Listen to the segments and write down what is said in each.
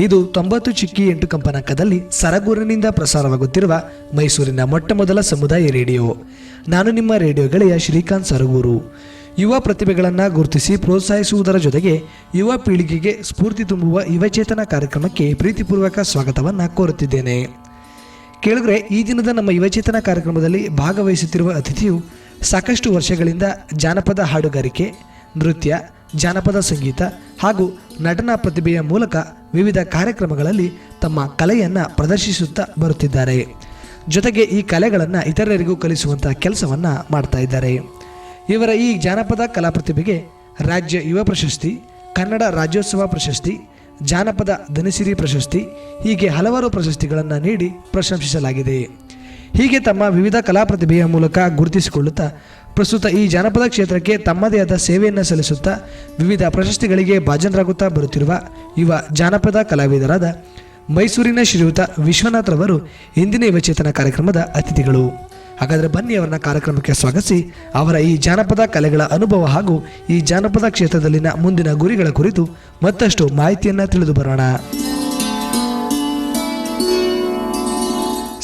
ಇದು ತೊಂಬತ್ತು ಚಿಕ್ಕಿ ಎಂಟು ಕಂಪನಕದಲ್ಲಿ ಸರಗೂರಿನಿಂದ ಪ್ರಸಾರವಾಗುತ್ತಿರುವ ಮೈಸೂರಿನ ಮೊಟ್ಟಮೊದಲ ಸಮುದಾಯ ರೇಡಿಯೋ. ನಾನು ನಿಮ್ಮ ರೇಡಿಯೋ ಗೆಳೆಯ ಶ್ರೀಕಾಂತ್ ಸರಗೂರು. ಯುವ ಪ್ರತಿಭೆಗಳನ್ನು ಗುರುತಿಸಿ ಪ್ರೋತ್ಸಾಹಿಸುವುದರ ಜೊತೆಗೆ ಯುವ ಪೀಳಿಗೆಗೆ ಸ್ಫೂರ್ತಿ ತುಂಬುವ ಯುವಚೇತನ ಕಾರ್ಯಕ್ರಮಕ್ಕೆ ಪ್ರೀತಿಪೂರ್ವಕ ಸ್ವಾಗತವನ್ನು ಕೋರುತ್ತಿದ್ದೇನೆ. ಕೇಳಿದ್ರೆ ಈ ದಿನದ ನಮ್ಮ ಯುವಚೇತನ ಕಾರ್ಯಕ್ರಮದಲ್ಲಿ ಭಾಗವಹಿಸುತ್ತಿರುವ ಅತಿಥಿಯು ಸಾಕಷ್ಟು ವರ್ಷಗಳಿಂದ ಜಾನಪದ ಹಾಡುಗಾರಿಕೆ, ನೃತ್ಯ ಜಾನಪದ ಸಂಗೀತ ಹಾಗೂ ನಟನಾ ಪ್ರತಿಭೆಯ ಮೂಲಕ ವಿವಿಧ ಕಾರ್ಯಕ್ರಮಗಳಲ್ಲಿ ತಮ್ಮ ಕಲೆಯನ್ನು ಪ್ರದರ್ಶಿಸುತ್ತಾ ಬರುತ್ತಿದ್ದಾರೆ. ಜೊತೆಗೆ ಈ ಕಲೆಗಳನ್ನು ಇತರರಿಗೂ ಕಲಿಸುವಂಥ ಕೆಲಸವನ್ನು ಮಾಡ್ತಾ ಇದ್ದಾರೆ. ಇವರ ಈ ಜಾನಪದ ಕಲಾ ಪ್ರತಿಭೆಗೆ ರಾಜ್ಯ ಯುವ ಪ್ರಶಸ್ತಿ, ಕನ್ನಡ ರಾಜ್ಯೋತ್ಸವ ಪ್ರಶಸ್ತಿ, ಜಾನಪದ ಧನಸಿರಿ ಪ್ರಶಸ್ತಿ, ಹೀಗೆ ಹಲವಾರು ಪ್ರಶಸ್ತಿಗಳನ್ನು ನೀಡಿ ಪ್ರಶಂಸಿಸಲಾಗಿದೆ. ಹೀಗೆ ತಮ್ಮ ವಿವಿಧ ಕಲಾ ಪ್ರತಿಭೆಯ ಮೂಲಕ ಗುರುತಿಸಿಕೊಳ್ಳುತ್ತಾ ಪ್ರಸ್ತುತ ಈ ಜಾನಪದ ಕ್ಷೇತ್ರಕ್ಕೆ ತಮ್ಮದೇ ಆದ ಸೇವೆಯನ್ನು ಸಲ್ಲಿಸುತ್ತಾ ವಿವಿಧ ಪ್ರಶಸ್ತಿಗಳಿಗೆ ಭಾಜನರಾಗುತ್ತಾ ಬರುತ್ತಿರುವ ಯುವ ಜಾನಪದ ಕಲಾವಿದರಾದ ಮೈಸೂರಿನ ಶ್ರೀಯುತ ವಿಶ್ವನಾಥ್ ರವರು ಇಂದಿನ ಯುವಚೇತನ ಕಾರ್ಯಕ್ರಮದ ಅತಿಥಿಗಳು. ಹಾಗಾದರೆ ಬನ್ನಿ ಅವರನ್ನ ಕಾರ್ಯಕ್ರಮಕ್ಕೆ ಸ್ವಾಗತಿಸಿ. ಅವರ ಈ ಜಾನಪದ ಕಲೆಗಳ ಅನುಭವ ಹಾಗೂ ಈ ಜಾನಪದ ಕ್ಷೇತ್ರದಲ್ಲಿನ ಮುಂದಿನ ಗುರಿಗಳ ಕುರಿತು ಮತ್ತಷ್ಟು ಮಾಹಿತಿಯನ್ನು ತಿಳಿದು ಬರೋಣ.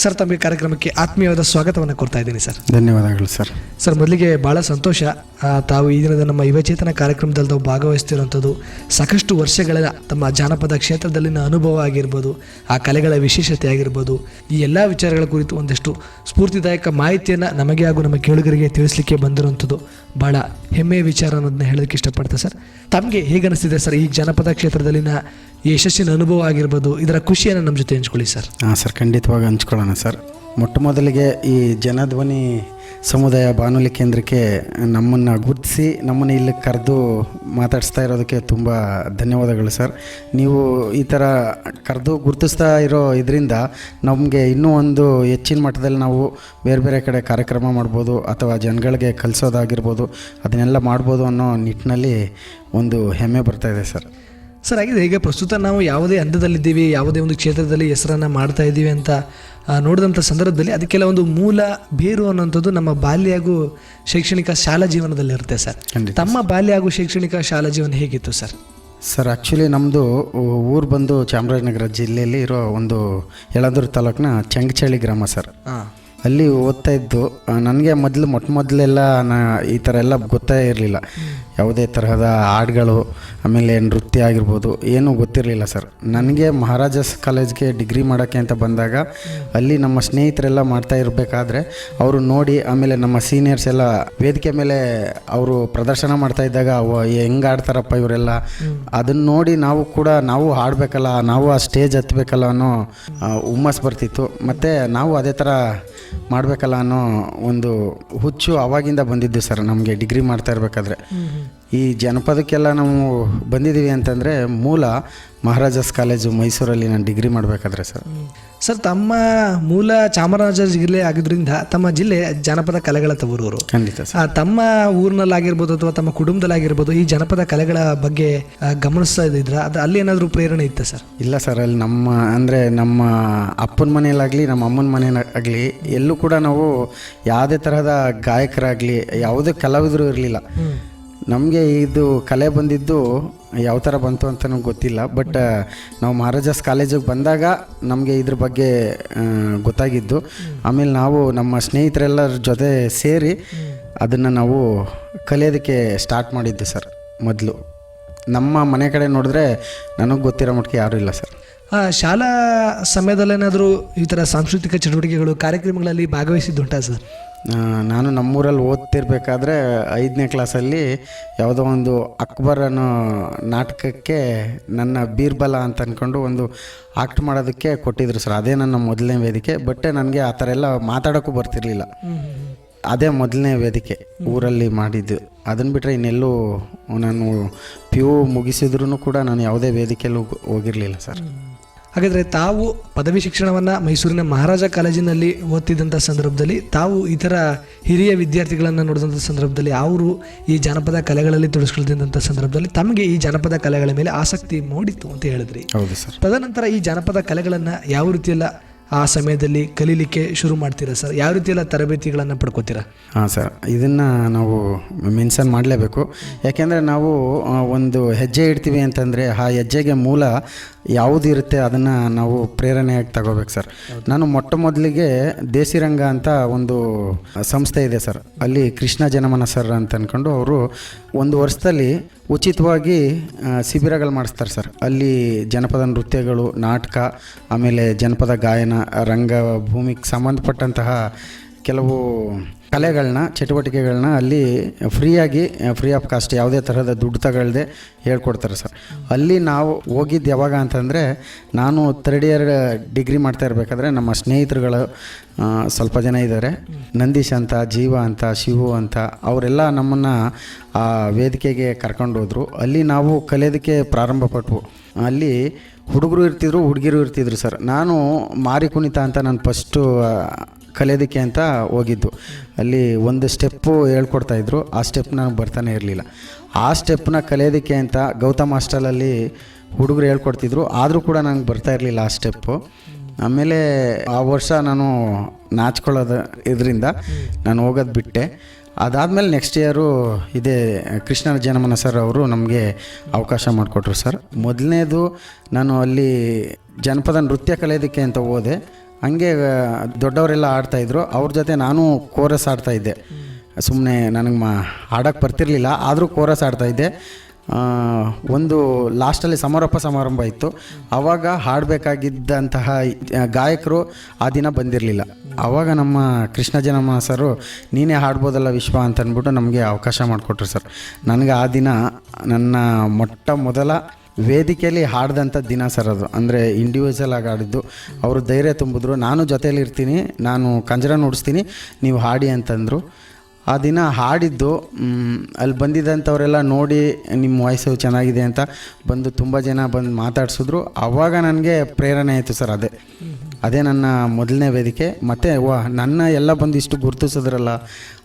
ಸರ್ ತಮಗೆ ಕಾರ್ಯಕ್ರಮಕ್ಕೆ ಆತ್ಮೀಯವಾದ ಸ್ವಾಗತವನ್ನು ಕೊಡ್ತಾ ಇದ್ದೀನಿ ಸರ್. ಧನ್ಯವಾದಗಳು ಸರ್. ಸರ್ ಮೊದಲಿಗೆ ಭಾಳ ಸಂತೋಷ. ತಾವು ಈ ದಿನದ ನಮ್ಮ ಯುವಚೇತನ ಕಾರ್ಯಕ್ರಮದಲ್ಲಿ ತಾವು ಭಾಗವಹಿಸ್ತಿರುವಂಥದ್ದು ಸಾಕಷ್ಟು ವರ್ಷಗಳ ತಮ್ಮ ಜಾನಪದ ಕ್ಷೇತ್ರದಲ್ಲಿನ ಅನುಭವ ಆಗಿರ್ಬೋದು ಆ ಕಲೆಗಳ ವಿಶೇಷತೆ ಆಗಿರ್ಬೋದು ಈ ಎಲ್ಲ ವಿಚಾರಗಳ ಕುರಿತು ಒಂದಷ್ಟು ಸ್ಫೂರ್ತಿದಾಯಕ ಮಾಹಿತಿಯನ್ನು ನಮಗೆ ಹಾಗೂ ನಮ್ಮ ಕೇಳುಗರಿಗೆ ತಿಳಿಸಲಿಕ್ಕೆ ಬಂದಿರುವಂಥದ್ದು. ಭಾಳ ಹೆಮ್ಮೆಯ ವಿಚಾರ ಅನ್ನೋದನ್ನ ಹೇಳೋದಕ್ಕೆ ಇಷ್ಟಪಡ್ತೆ ಸರ್. ತಮಗೆ ಹೇಗೆ ಅನಿಸ್ತಿದೆ ಸರ್ ಈ ಜನಪದ ಕ್ಷೇತ್ರದಲ್ಲಿನ ಯಶಸ್ಸಿನ ಅನುಭವ ಆಗಿರ್ಬೋದು, ಇದರ ಖುಷಿಯನ್ನು ನಮ್ಮ ಜೊತೆ ಹಂಚ್ಕೊಳ್ಳಿ ಸರ್. ಹಾಂ ಸರ್, ಖಂಡಿತವಾಗಿ ಹಂಚ್ಕೊಳ್ಳೋಣ ಸರ್. ಮೊಟ್ಟ ಮೊದಲಿಗೆ ಈ ಜನಧ್ವನಿ ಸಮುದಾಯ ಬಾನುಲಿ ಕೇಂದ್ರಕ್ಕೆ ನಮ್ಮನ್ನು ಗುರುತಿಸಿ ನಮ್ಮನ್ನು ಇಲ್ಲಿ ಕರೆದು ಮಾತಾಡಿಸ್ತಾ ಇರೋದಕ್ಕೆ ತುಂಬ ಧನ್ಯವಾದಗಳು ಸರ್. ನೀವು ಈ ಥರ ಕರೆದು ಗುರುತಿಸ್ತಾ ಇರೋ ಇದರಿಂದ ನಮಗೆ ಇನ್ನೂ ಒಂದು ಹೆಚ್ಚಿನ ಮಟ್ಟದಲ್ಲಿ ನಾವು ಬೇರೆ ಬೇರೆ ಕಡೆ ಕಾರ್ಯಕ್ರಮ ಮಾಡ್ಬೋದು ಅಥವಾ ಜನಗಳಿಗೆ ಕಲಿಸೋದಾಗಿರ್ಬೋದು, ಅದನ್ನೆಲ್ಲ ಮಾಡ್ಬೋದು ಅನ್ನೋ ನಿಟ್ಟಿನಲ್ಲಿ ಒಂದು ಹೆಮ್ಮೆ ಬರ್ತಾ ಇದೆ ಸರ್. ಸರ್ ಆಗಿದೆ ಈಗ ಪ್ರಸ್ತುತ ನಾವು ಯಾವುದೇ ಹಂತದಲ್ಲಿದ್ದೀವಿ ಯಾವುದೇ ಒಂದು ಕ್ಷೇತ್ರದಲ್ಲಿ ಹೆಸರನ್ನು ಮಾಡ್ತಾ ಇದ್ದೀವಿ ಅಂತ ನೋಡಿದಂಥ ಸಂದರ್ಭದಲ್ಲಿ ಅದಕ್ಕೆಲ್ಲ ಒಂದು ಮೂಲ ಬೇರು ಅನ್ನೋಂಥದ್ದು ನಮ್ಮ ಬಾಲ್ಯ ಹಾಗೂ ಶೈಕ್ಷಣಿಕ ಶಾಲಾ ಜೀವನದಲ್ಲಿರುತ್ತೆ ಸರ್. ಖಂಡಿತ ತಮ್ಮ ಬಾಲ್ಯ ಹಾಗೂ ಶೈಕ್ಷಣಿಕ ಶಾಲಾ ಜೀವನ ಹೇಗಿತ್ತು ಸರ್? ಸರ್ ಆ್ಯಕ್ಚುಲಿ ನಮ್ಮದು ಊರು ಬಂದು ಚಾಮರಾಜನಗರ ಜಿಲ್ಲೆಯಲ್ಲಿ ಇರೋ ಒಂದು ಯಳಂದೂರು ತಾಲೂಕಿನ ಚಂಗಚಳಿ ಗ್ರಾಮ ಸರ್. ಹಾಂ ಅಲ್ಲಿ ಓದ್ತಾ ಇದ್ದು ನನಗೆ ಮೊದಲು, ಮೊಟ್ಟ ಮೊದಲೆಲ್ಲ ನಾ ಈ ಥರ ಎಲ್ಲ ಗೊತ್ತೇ ಇರಲಿಲ್ಲ. ಯಾವುದೇ ತರಹದ ಹಾಡುಗಳು, ಆಮೇಲೆ ನೃತ್ಯ ಆಗಿರ್ಬೋದು, ಏನೂ ಗೊತ್ತಿರಲಿಲ್ಲ ಸರ್. ನನಗೆ ಮಹಾರಾಜಸ್ ಕಾಲೇಜ್ಗೆ ಡಿಗ್ರಿ ಮಾಡೋಕ್ಕೆ ಅಂತ ಬಂದಾಗ, ಅಲ್ಲಿ ನಮ್ಮ ಸ್ನೇಹಿತರೆಲ್ಲ ಮಾಡ್ತಾ ಇರಬೇಕಾದ್ರೆ, ಅವರು ನೋಡಿ, ಆಮೇಲೆ ನಮ್ಮ ಸೀನಿಯರ್ಸ್ ಎಲ್ಲ ವೇದಿಕೆ ಮೇಲೆ ಅವರು ಪ್ರದರ್ಶನ ಮಾಡ್ತಾ ಇದ್ದಾಗ ಹೆಂಗೆ ಆಡ್ತಾರಪ್ಪ ಇವರೆಲ್ಲ ಅದನ್ನು ನೋಡಿ ನಾವು ಕೂಡ, ನಾವು ಹಾಡಬೇಕಲ್ಲ, ನಾವು ಆ ಸ್ಟೇಜ್ ಹತ್ತಬೇಕಲ್ಲ ಅನ್ನೋ ಹುಮ್ಮಸ್ ಬರ್ತಿತ್ತು. ಮತ್ತು ನಾವು ಅದೇ ಥರ ಮಾಡಬೇಕಲ್ಲ ಅನ್ನೋ ಒಂದು ಹುಚ್ಚು ಅವಾಗಿಂದ ಬಂದಿದ್ದು ಸರ್ ನಮಗೆ ಡಿಗ್ರಿ ಮಾಡ್ತಾ ಇರಬೇಕಾದ್ರೆ. ಈ ಜನಪದಕ್ಕೆಲ್ಲ ನಾವು ಬಂದಿದ್ದೀವಿ ಅಂತಂದರೆ ಮೂಲ ಮಹಾರಾಜಸ್ ಕಾಲೇಜು ಮೈಸೂರಲ್ಲಿ ನಾನು ಡಿಗ್ರಿ ಮಾಡಬೇಕಾದ್ರೆ ಸರ್. ಸರ್ ತಮ್ಮ ಮೂಲ ಚಾಮರಾಜ ಜಿಲ್ಲೆ ಆಗಿದ್ದರಿಂದ ತಮ್ಮ ಜಿಲ್ಲೆ ಜನಪದ ಕಲೆಗಳ ತವರೂರು. ಖಂಡಿತ ಸರ್. ತಮ್ಮ ಊರಿನಲ್ಲಾಗಿರ್ಬೋದು ಅಥವಾ ತಮ್ಮ ಕುಟುಂಬದಲ್ಲಾಗಿರ್ಬೋದು ಈ ಜನಪದ ಕಲೆಗಳ ಬಗ್ಗೆ ಗಮನಿಸ್ತಾ ಇದ್ದಿದ್ರ ಅದು ಅಲ್ಲಿ ಏನಾದರೂ ಪ್ರೇರಣೆ ಇತ್ತ ಸರ್? ಇಲ್ಲ ಸರ್ ಅಲ್ಲಿ ನಮ್ಮ ಅಂದರೆ ನಮ್ಮ ಅಪ್ಪನ ಮನೆಯಲ್ಲಾಗಲಿ ನಮ್ಮ ಅಮ್ಮನ ಮನೆಯಲ್ಲಾಗಲಿ ಎಲ್ಲೂ ಕೂಡ ನಾವು ಯಾವುದೇ ತರಹದ ಗಾಯಕರಾಗಲಿ ಯಾವುದೇ ಕಲಾವಿದರು ಇರಲಿಲ್ಲ. ನಮಗೆ ಇದು ಕಲೆ ಬಂದಿದ್ದು ಯಾವ ಥರ ಬಂತು ಅಂತ ನಮ್ಗೆ ಗೊತ್ತಿಲ್ಲ ಬಟ್ ನಾವು ಮಹಾರಾಜಾಸ್ ಕಾಲೇಜಿಗೆ ಬಂದಾಗ ನಮಗೆ ಇದ್ರ ಬಗ್ಗೆ ಗೊತ್ತಾಗಿದ್ದು. ಆಮೇಲೆ ನಾವು ನಮ್ಮ ಸ್ನೇಹಿತರೆಲ್ಲರ ಜೊತೆ ಸೇರಿ ಅದನ್ನು ನಾವು ಕಲಿಯೋದಕ್ಕೆ ಸ್ಟಾರ್ಟ್ ಮಾಡಿದ್ದು ಸರ್, ಮೊದಲು. ನಮ್ಮ ಮನೆ ಕಡೆ ನೋಡಿದ್ರೆ ನನಗೆ ಗೊತ್ತಿರೋ ಮಟ್ಟಿಗೆ ಯಾರೂ ಇಲ್ಲ ಸರ್. ಶಾಲಾ ಸಮಯದಲ್ಲೇನಾದರೂ ಈ ಥರ ಸಾಂಸ್ಕೃತಿಕ ಚಟುವಟಿಕೆಗಳು, ಕಾರ್ಯಕ್ರಮಗಳಲ್ಲಿ ಭಾಗವಹಿಸಿದ್ದುಂಟಾ ಸರ್? ನಾನು ನಮ್ಮೂರಲ್ಲಿ ಓದ್ತಿರ್ಬೇಕಾದ್ರೆ ಐದನೇ ಕ್ಲಾಸಲ್ಲಿ ಯಾವುದೋ ಒಂದು ಅಕ್ಬರ್ ಅನ್ನೋ ನಾಟಕಕ್ಕೆ ನನ್ನ ಬೀರ್ಬಲ ಅಂತ ಅಂದ್ಕೊಂಡು ಒಂದು ಆಕ್ಟ್ ಮಾಡೋದಕ್ಕೆ ಕೊಟ್ಟಿದ್ರು ಸರ್. ಅದೇ ನನ್ನ ಮೊದಲನೇ ವೇದಿಕೆ. ಬಟ್ ನನಗೆ ಆ ಥರ ಎಲ್ಲ ಮಾತಾಡೋಕ್ಕೂ ಬರ್ತಿರ್ಲಿಲ್ಲ. ಅದೇ ಮೊದಲನೇ ವೇದಿಕೆ ಊರಲ್ಲಿ ಮಾಡಿದ್ದು. ಅದನ್ನು ಬಿಟ್ಟರೆ ಇನ್ನೆಲ್ಲೂ ನಾನು ಪಿ ಯು ಮುಗಿಸಿದ್ರೂ ಕೂಡ ನಾನು ಯಾವುದೇ ವೇದಿಕೆಯಲ್ಲೂ ಹೋಗಿರಲಿಲ್ಲ ಸರ್. ಹಾಗಾದರೆ ತಾವು ಪದವಿ ಶಿಕ್ಷಣವನ್ನು ಮೈಸೂರಿನ ಮಹಾರಾಜ ಕಾಲೇಜಿನಲ್ಲಿ ಓದ್ತಿದ್ದಂಥ ಸಂದರ್ಭದಲ್ಲಿ ತಾವು ಇತರ ಹಿರಿಯ ವಿದ್ಯಾರ್ಥಿಗಳನ್ನು ನೋಡಿದಂಥ ಸಂದರ್ಭದಲ್ಲಿ ಅವರು ಈ ಜಾನಪದ ಕಲೆಗಳಲ್ಲಿ ತೊಡಸ್ಕೊಳ್ತಿದ್ದಂಥ ಸಂದರ್ಭದಲ್ಲಿ ತಮಗೆ ಈ ಜಾನಪದ ಕಲೆಗಳ ಮೇಲೆ ಆಸಕ್ತಿ ಮೂಡಿತ್ತು ಅಂತ ಹೇಳಿದ್ರಿ. ಹೌದು ಸರ್. ತದನಂತರ ಈ ಜಾನಪದ ಕಲೆಗಳನ್ನು ಯಾವ ರೀತಿಯೆಲ್ಲ ಆ ಸಮಯದಲ್ಲಿ ಕಲೀಲಿಕ್ಕೆ ಶುರು ಮಾಡ್ತೀರಾ ಸರ್? ಯಾವ ರೀತಿಯೆಲ್ಲ ತರಬೇತಿಗಳನ್ನು ಪಡ್ಕೋತೀರಾ? ಹಾಂ ಸರ್ ಇದನ್ನು ನಾವು ಮೆನ್ಷನ್ ಮಾಡಲೇಬೇಕು. ಯಾಕೆಂದರೆ ನಾವು ಒಂದು ಹೆಜ್ಜೆ ಇಡ್ತೀವಿ ಅಂತಂದರೆ ಆ ಹೆಜ್ಜೆಗೆ ಮೂಲ ಯಾವುದಿರುತ್ತೆ ಅದನ್ನು ನಾವು ಪ್ರೇರಣೆಯಾಗಿ ತಗೋಬೇಕು ಸರ್. ನಾನು ಮೊಟ್ಟ ಮೊದಲಿಗೆ ದೇಸಿರಂಗ ಅಂತ ಒಂದು ಸಂಸ್ಥೆ ಇದೆ ಸರ್. ಅಲ್ಲಿ ಕೃಷ್ಣ ಜನಮನ ಸರ್ ಅಂತ ಅಂದ್ಕೊಂಡು ಅವರು ಒಂದು ವರ್ಷದಲ್ಲಿ ಉಚಿತವಾಗಿ ಶಿಬಿರಗಳು ಮಾಡಿಸ್ತಾರೆ ಸರ್. ಅಲ್ಲಿ ಜನಪದ ನೃತ್ಯಗಳು ನಾಟಕ ಆಮೇಲೆ ಜನಪದ ಗಾಯನ ರಂಗ ಭೂಮಿಗೆ ಸಂಬಂಧಪಟ್ಟಂತಹ ಕೆಲವು ಕಲೆಗಳನ್ನ, ಚಟುವಟಿಕೆಗಳನ್ನ ಅಲ್ಲಿ ಫ್ರೀಯಾಗಿ, ಫ್ರೀ ಆಫ್ ಕಾಸ್ಟ್, ಯಾವುದೇ ಥರದ ದುಡ್ಡು ತಗೊಳ್ಳದೆ ಹೇಳ್ಕೊಡ್ತಾರೆ ಸರ್. ಅಲ್ಲಿ ನಾವು ಹೋಗಿದ್ದು ಯಾವಾಗ ಅಂತಂದರೆ, ನಾನು ಥರ್ಡ್ ಇಯರ್ ಡಿಗ್ರಿ ಮಾಡ್ತಾ ಇರಬೇಕಾದ್ರೆ ನಮ್ಮ ಸ್ನೇಹಿತರುಗಳು ಸ್ವಲ್ಪ ಜನ ಇದ್ದಾರೆ. ನಂದೀಶ್ ಅಂತ, ಜೀವ ಅಂತ, ಶಿವು ಅಂತ, ಅವರೆಲ್ಲ ನಮ್ಮನ್ನು ಆ ವೇದಿಕೆಗೆ ಕರ್ಕೊಂಡು ಹೋದರು. ಅಲ್ಲಿ ನಾವು ಕಲಿಯೋದಕ್ಕೆ ಪ್ರಾರಂಭ ಪಟ್ವು. ಅಲ್ಲಿ ಹುಡುಗರು ಇರ್ತಿದ್ರು, ಹುಡುಗಿರು ಇರ್ತಿದ್ರು ಸರ್. ನಾನು ಮಾರಿ ಕುಣಿತ ಅಂತ ನಾನು ಫಸ್ಟು ಕಲಿಯೋದಕ್ಕೆ ಅಂತ ಹೋಗಿದ್ದು. ಅಲ್ಲಿ ಒಂದು ಸ್ಟೆಪ್ಪು ಹೇಳ್ಕೊಡ್ತಾಯಿದ್ರು ಆ ಸ್ಟೆಪ್ ನನಗೆ ಬರ್ತಾನೆ ಇರಲಿಲ್ಲ. ಆ ಸ್ಟೆಪ್ನ ಕಲಿಯೋದಕ್ಕೆ ಅಂತ ಗೌತಮ್ ಹಾಸ್ಟೆಲಲ್ಲಿ ಹುಡುಗರು ಹೇಳ್ಕೊಡ್ತಿದ್ರು. ಆದರೂ ಕೂಡ ನನಗೆ ಬರ್ತಾ ಇರಲಿಲ್ಲ ಆ ಸ್ಟೆಪ್ಪು. ಆಮೇಲೆ ಆ ವರ್ಷ ನಾನು ನಾಚ್ಕೊಳ್ಳೋದು ಇದರಿಂದ ನಾನು ಹೋಗೋದು ಬಿಟ್ಟೆ. ಅದಾದಮೇಲೆ ನೆಕ್ಸ್ಟ್ ಇಯರು ಇದೇ ಕೃಷ್ಣರ ಜನಮನ ಸರ್ ಅವರು ನಮಗೆ ಅವಕಾಶ ಮಾಡಿಕೊಟ್ರು ಸರ್. ಮೊದಲನೇದು ನಾನು ಅಲ್ಲಿ ಜನಪದ ನೃತ್ಯ ಕಲಿಯೋದಕ್ಕೆ ಅಂತ ಹೋದೆ. ಹಂಗೆ ದೊಡ್ಡವರೆಲ್ಲ ಆಡ್ತಾಯಿದ್ರು ಅವ್ರ ಜೊತೆ ನಾನು ಕೋರಸ್ ಆಡ್ತಾಯಿದ್ದೆ ಸುಮ್ಮನೆ ನನಗೆ ಮಾ ಆಡೋಕ್ಕೆ ಬರ್ತಿರ್ಲಿಲ್ಲ, ಆದರೂ ಕೋರಸ್ ಆಡ್ತಾಯಿದ್ದೆ ಒಂದು ಲಾಸ್ಟಲ್ಲಿ ಸಮಾರೋಪ ಸಮಾರಂಭ ಇತ್ತು. ಆವಾಗ ಹಾಡಬೇಕಾಗಿದ್ದಂತಹ ಗಾಯಕರು ಆ ದಿನ ಬಂದಿರಲಿಲ್ಲ. ಆವಾಗ ನಮ್ಮ ಕೃಷ್ಣ ಜನಮ ಸರು, ನೀನೇ ಹಾಡ್ಬೋದಲ್ಲ ವಿಶ್ವ ಅಂತಂದ್ಬಿಟ್ಟು ನಮಗೆ ಅವಕಾಶ ಮಾಡಿಕೊಟ್ರು ಸರ್. ನನಗೆ ಆ ದಿನ ನನ್ನ ಮೊಟ್ಟ ಮೊದಲ ವೇದಿಕೆಯಲ್ಲಿ ಹಾಡ್ದಂಥ ದಿನ ಸರ್ ಅದು. ಅಂದರೆ ಇಂಡಿವಿಜುವಲ್ ಆಗಿ ಆಡಿದ್ದು ಅವರು ಧೈರ್ಯ ತುಂಬಿದ್ರು. ನಾನು ಜೊತೆಯಲ್ಲಿ ಇರ್ತೀನಿ. ನಾನು ಕಂಜರ ನುಡಿಸ್ತೀನಿ ನೀವು ಹಾಡಿ ಅಂತಂದರು. ಆ ದಿನ ಹಾಡಿದ್ದು ಅಲ್ಲಿ ಬಂದಿದ್ದಂಥವರೆಲ್ಲ ನೋಡಿ, ನಿಮ್ಮ ವಾಯ್ಸು ಚೆನ್ನಾಗಿದೆ ಅಂತ ಬಂದು ತುಂಬ ಜನ ಬಂದು ಮಾತಾಡಿಸಿದ್ರು. ಆವಾಗ ನನಗೆ ಪ್ರೇರಣೆ ಆಯಿತು ಸರ್ ಅದೇ. ಅದೇ ನನ್ನ ಮೊದಲನೇ ವೇದಿಕೆ. ಮತ್ತು, ವಾ, ನನ್ನ ಎಲ್ಲ ಬಂದು ಇಷ್ಟು ಗುರುತಿಸಿದ್ರಲ್ಲ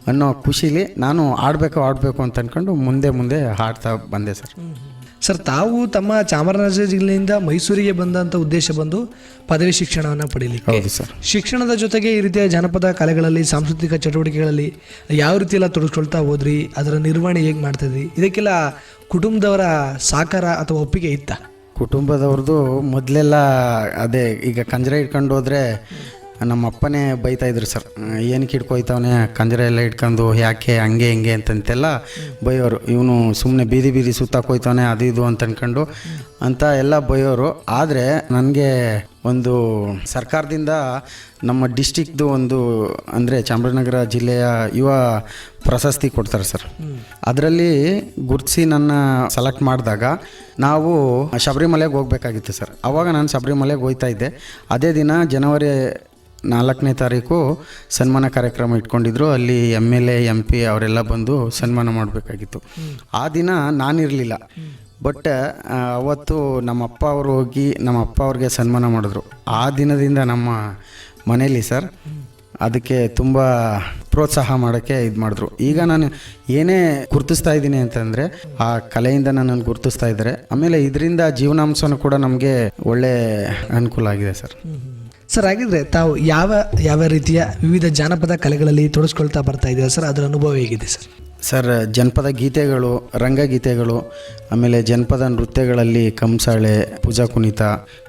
ಅನ್ನೋ ಖುಷಿಲಿ ನಾನು ಆಡಬೇಕು ಆಡಬೇಕು ಅಂತ ಅಂದ್ಕೊಂಡು ಮುಂದೆ ಮುಂದೆ ಹಾಡ್ತಾ ಬಂದೆ ಸರ್. ಸರ್ ತಾವು ತಮ್ಮ ಚಾಮರಾಜನಗರ ಜಿಲ್ಲೆಯಿಂದ ಮೈಸೂರಿಗೆ ಬಂದಂಥ ಉದ್ದೇಶ ಬಂದು ಪದವಿ ಶಿಕ್ಷಣವನ್ನು ಪಡೀಲಿಕ್ಕೆ. ಹೌದು ಸರ್. ಶಿಕ್ಷಣದ ಜೊತೆಗೆ ಈ ರೀತಿಯ ಜನಪದ ಕಲೆಗಳಲ್ಲಿ ಸಾಂಸ್ಕೃತಿಕ ಚಟುವಟಿಕೆಗಳಲ್ಲಿ ಯಾವ ರೀತಿ ಎಲ್ಲ ತೊಡಗಿಸ್ಕೊಳ್ತಾ ಹೋದ್ರಿ? ಅದರ ನಿರ್ವಹಣೆ ಹೇಗೆ ಮಾಡ್ತಿದ್ರಿ ಇದಕ್ಕೆಲ್ಲ ಕುಟುಂಬದವರ ಸಾಕಾರ ಅಥವಾ ಒಪ್ಪಿಗೆ ಇತ್ತ? ಕುಟುಂಬದವ್ರದ್ದು ಮೊದಲೆಲ್ಲ ಅದೇ ಈಗ ಕಂಜರ ಇಟ್ಕೊಂಡು ಹೋದ್ರೆ ನಮ್ಮ ಅಪ್ಪನೇ ಬೈತಾ ಇದ್ರು ಸರ್. ಏನಕ್ಕೆ ಹಿಡ್ಕೊಯ್ತವನೆ ಕಂಜರ ಎಲ್ಲ ಇಟ್ಕೊಂಡು ಯಾಕೆ ಹಂಗೆ ಹಿಂಗೆ ಅಂತಂತೆಲ್ಲ ಬೈಯೋರು. ಇವನು ಸುಮ್ಮನೆ ಬೀದಿ ಬೀದಿ ಸುತ್ತಾಕೋಯ್ತವನೆ ಅದು ಇದು ಅಂತ ಅಂದ್ಕೊಂಡು ಅಂತ ಎಲ್ಲ ಬೈಯೋರು. ಆದರೆ ನನಗೆ ಒಂದು ಸರ್ಕಾರದಿಂದ ನಮ್ಮ ಡಿಸ್ಟಿಕ್ದು ಒಂದು ಅಂದರೆ ಚಾಮರಾಜನಗರ ಜಿಲ್ಲೆಯ ಯುವ ಪ್ರಶಸ್ತಿ ಕೊಡ್ತಾರೆ ಸರ್. ಅದರಲ್ಲಿ ಗುರುತಿಸಿ ನನ್ನ ಸೆಲೆಕ್ಟ್ ಮಾಡಿದಾಗ ನಾವು ಶಬರಿಮಲೆಗೆ ಹೋಗ್ಬೇಕಾಗಿತ್ತು ಸರ್. ಅವಾಗ ನಾನು ಶಬರಿಮಲೆಗೆ ಹೋಗ್ತಾ ಇದ್ದೆ. ಅದೇ ದಿನ ಜನವರಿ ನಾಲ್ಕನೇ ತಾರೀಕು ಸನ್ಮಾನ ಕಾರ್ಯಕ್ರಮ ಇಟ್ಕೊಂಡಿದ್ರು. ಅಲ್ಲಿ M L A M P ಅವರೆಲ್ಲ ಬಂದು ಸನ್ಮಾನ ಮಾಡಬೇಕಾಗಿತ್ತು. ಆ ದಿನ ನಾನಿರಲಿಲ್ಲ. ಬಟ್ ಅವತ್ತು ನಮ್ಮ ಅಪ್ಪ ಅವರು ಹೋಗಿ ನಮ್ಮ ಅಪ್ಪ ಅವ್ರಿಗೆ ಸನ್ಮಾನ ಮಾಡಿದ್ರು. ಆ ದಿನದಿಂದ ನಮ್ಮ ಮನೇಲಿ ಸರ್, ಅದಕ್ಕೆ ತುಂಬ ಪ್ರೋತ್ಸಾಹ ಮಾಡೋಕ್ಕೆ ಇದು ಮಾಡಿದ್ರು. ಈಗ ನಾನು ಏನೇ ಗುರುತಿಸ್ತಾ ಇದ್ದೀನಿ ಅಂತಂದರೆ, ಆ ಕಲೆಯಿಂದ ನನ್ನನ್ನು ಗುರುತಿಸ್ತಾ ಇದ್ದಾರೆ. ಆಮೇಲೆ ಇದರಿಂದ ಜೀವನಾಂಶನೂ ಕೂಡ ನಮಗೆ ಒಳ್ಳೆ ಅನುಕೂಲ ಆಗಿದೆ ಸರ್. ಸರ್ ಹಾಗಿದ್ರೆ ತಾವು ಯಾವ ಯಾವ ರೀತಿಯ ವಿವಿಧ ಜಾನಪದ ಕಲೆಗಳಲ್ಲಿ ತೊಡಸ್ಕೊಳ್ತಾ ಬರ್ತಾ ಇದ್ದೀರಾ ಸರ್ ಅದರ ಅನುಭವ ಹೇಗಿದೆ ಸರ್ ಸರ್ ಜನಪದ ಗೀತೆಗಳು, ರಂಗಗೀತೆಗಳು, ಆಮೇಲೆ ಜನಪದ ನೃತ್ಯಗಳಲ್ಲಿ ಕಂಸಾಳೆ, ಪೂಜಾ ಕುಣಿತ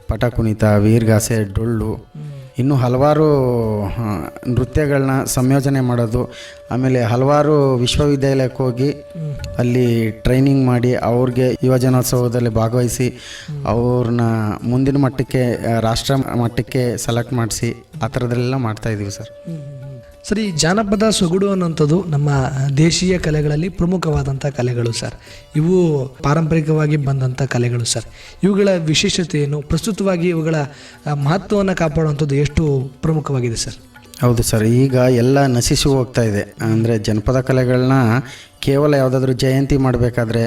ಪಟ ಕುಣಿತ ವೀರ್ಗಾಸೆ, ಡೊಳ್ಳು ಇನ್ನೂ ಹಲವಾರು ನೃತ್ಯಗಳನ್ನ ಸಂಯೋಜನೆ ಮಾಡೋದು. ಆಮೇಲೆ ಹಲವಾರು ವಿಶ್ವವಿದ್ಯಾಲಯಕ್ಕೆ ಹೋಗಿ ಅಲ್ಲಿ ಟ್ರೈನಿಂಗ್ ಮಾಡಿ ಅವ್ರಿಗೆ ಯುವಜನೋತ್ಸವದಲ್ಲಿ ಭಾಗವಹಿಸಿ ಅವ್ರನ್ನ ಮುಂದಿನ ಮಟ್ಟಕ್ಕೆ ರಾಷ್ಟ್ರ ಮಟ್ಟಕ್ಕೆ ಸೆಲೆಕ್ಟ್ ಮಾಡಿಸಿ, ಆ ಥರದ್ದೆಲ್ಲ ಮಾಡ್ತಾಯಿದ್ದೀವಿ ಸರ್. ಸರ್, ಜಾನಪದ ಸೊಗಡು ಅನ್ನೋಂಥದ್ದು ನಮ್ಮ ದೇಶೀಯ ಕಲೆಗಳಲ್ಲಿ ಪ್ರಮುಖವಾದಂಥ ಕಲೆಗಳು ಸರ್. ಇವು ಪಾರಂಪರಿಕವಾಗಿ ಬಂದಂಥ ಕಲೆಗಳು ಸರ್. ಇವುಗಳ ವಿಶೇಷತೆಯನ್ನು, ಪ್ರಸ್ತುತವಾಗಿ ಇವುಗಳ ಮಹತ್ವವನ್ನು ಕಾಪಾಡುವಂಥದ್ದು ಎಷ್ಟು ಪ್ರಮುಖವಾಗಿದೆ ಸರ್? ಹೌದು ಸರ್, ಈಗ ಎಲ್ಲ ನಶಿಸಿ ಹೋಗ್ತಾ ಇದೆ. ಅಂದರೆ ಜನಪದ ಕಲೆಗಳನ್ನ ಕೇವಲ ಯಾವುದಾದ್ರೂ ಜಯಂತಿ ಮಾಡಬೇಕಾದ್ರೆ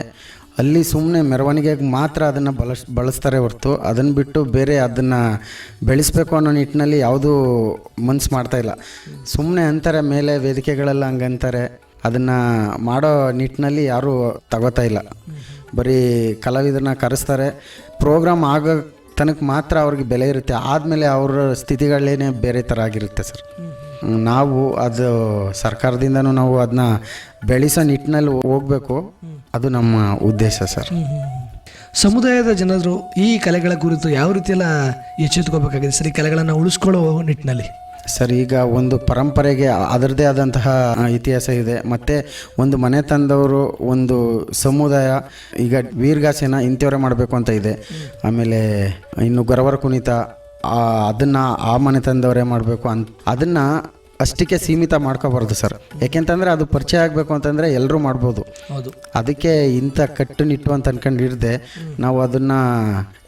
ಅಲ್ಲಿ ಸುಮ್ಮನೆ ಮೆರವಣಿಗೆಗೆ ಮಾತ್ರ ಅದನ್ನು ಬಳಸ್, ಬಳಸ್ತಾರೆ ಹೊರತು. ಅದನ್ನು ಬಿಟ್ಟು ಬೇರೆ ಅದನ್ನು ಬೆಳೆಸ್ಬೇಕು ಅನ್ನೋ ನಿಟ್ಟಿನಲ್ಲಿ ಯಾವುದೂ ಮನ್ಸು ಮಾಡ್ತಾ ಇಲ್ಲ. ಸುಮ್ಮನೆ ಅಂತಾರೆ ಮೇಲೆ ವೇದಿಕೆಗಳೆಲ್ಲ ಹಂಗೆ ಅಂತಾರೆ ಅದನ್ನು ಮಾಡೋ ನಿಟ್ಟಿನಲ್ಲಿ ಯಾರೂ ತಗೋತಾ ಇಲ್ಲ. ಬರೀ ಕಲಾವಿದರನ್ನ ಕರೆಸ್ತಾರೆ. ಪ್ರೋಗ್ರಾಮ್ ಆಗೋ ತನಕ ಮಾತ್ರ ಅವ್ರಿಗೆ ಬೆಲೆ ಇರುತ್ತೆ. ಆದಮೇಲೆ ಅವರ ಸ್ಥಿತಿಗಳೇನೇ ಬೇರೆ ಥರ ಆಗಿರುತ್ತೆ ಸರ್. ನಾವು ಅದು ಸರ್ಕಾರದಿಂದನೂ ನಾವು ಅದನ್ನ ಬೆಳೆಸೋ ನಿಟ್ಟಿನಲ್ಲಿ ಹೋಗಬೇಕು. ಅದು ನಮ್ಮ ಉದ್ದೇಶ ಸರ್. ಸಮುದಾಯದ ಜನರು ಈ ಕಲೆಗಳ ಕುರಿತು ಯಾವ ರೀತಿಯೆಲ್ಲ ಎಲ್ಲ ಸರ್ ಈ ಕಲೆಗಳನ್ನು ಉಳಿಸ್ಕೊಳ್ಳೋ ನಿಟ್ಟಿನಲ್ಲಿ. ಸರ್ ಈಗ ಒಂದು ಪರಂಪರೆಗೆ ಅದರದೇ ಆದಂತಹ ಇತಿಹಾಸ ಇದೆ. ಮತ್ತು ಒಂದು ಮನೆ ತಂದವರು ಒಂದು ಸಮುದಾಯ ಈಗ ವೀರ್ಗಾಸೆನ ಇಂಥವರೇ ಮಾಡಬೇಕು ಅಂತ ಇದೆ. ಆಮೇಲೆ ಇನ್ನು ಗೊರವರ ಕುಣಿತ ಅದನ್ನು ಆ ಮನೆ ತಂದವರೇ ಮಾಡಬೇಕು ಅಂತ ಅದನ್ನು ಅಷ್ಟಕ್ಕೆ ಸೀಮಿತ ಮಾಡ್ಕೋಬಾರ್ದು ಸರ್. ಯಾಕೆಂತಂದರೆ ಅದು ಪರಿಚಯ ಆಗಬೇಕು ಅಂತಂದರೆ ಎಲ್ಲರೂ ಮಾಡ್ಬೋದು. ಹೌದು. ಅದಕ್ಕೆ ಇಂಥ ಕಟ್ಟುನಿಟ್ಟು ಅಂತ ಅನ್ಕೊಂಡಿರದೆ ನಾವು ಅದನ್ನು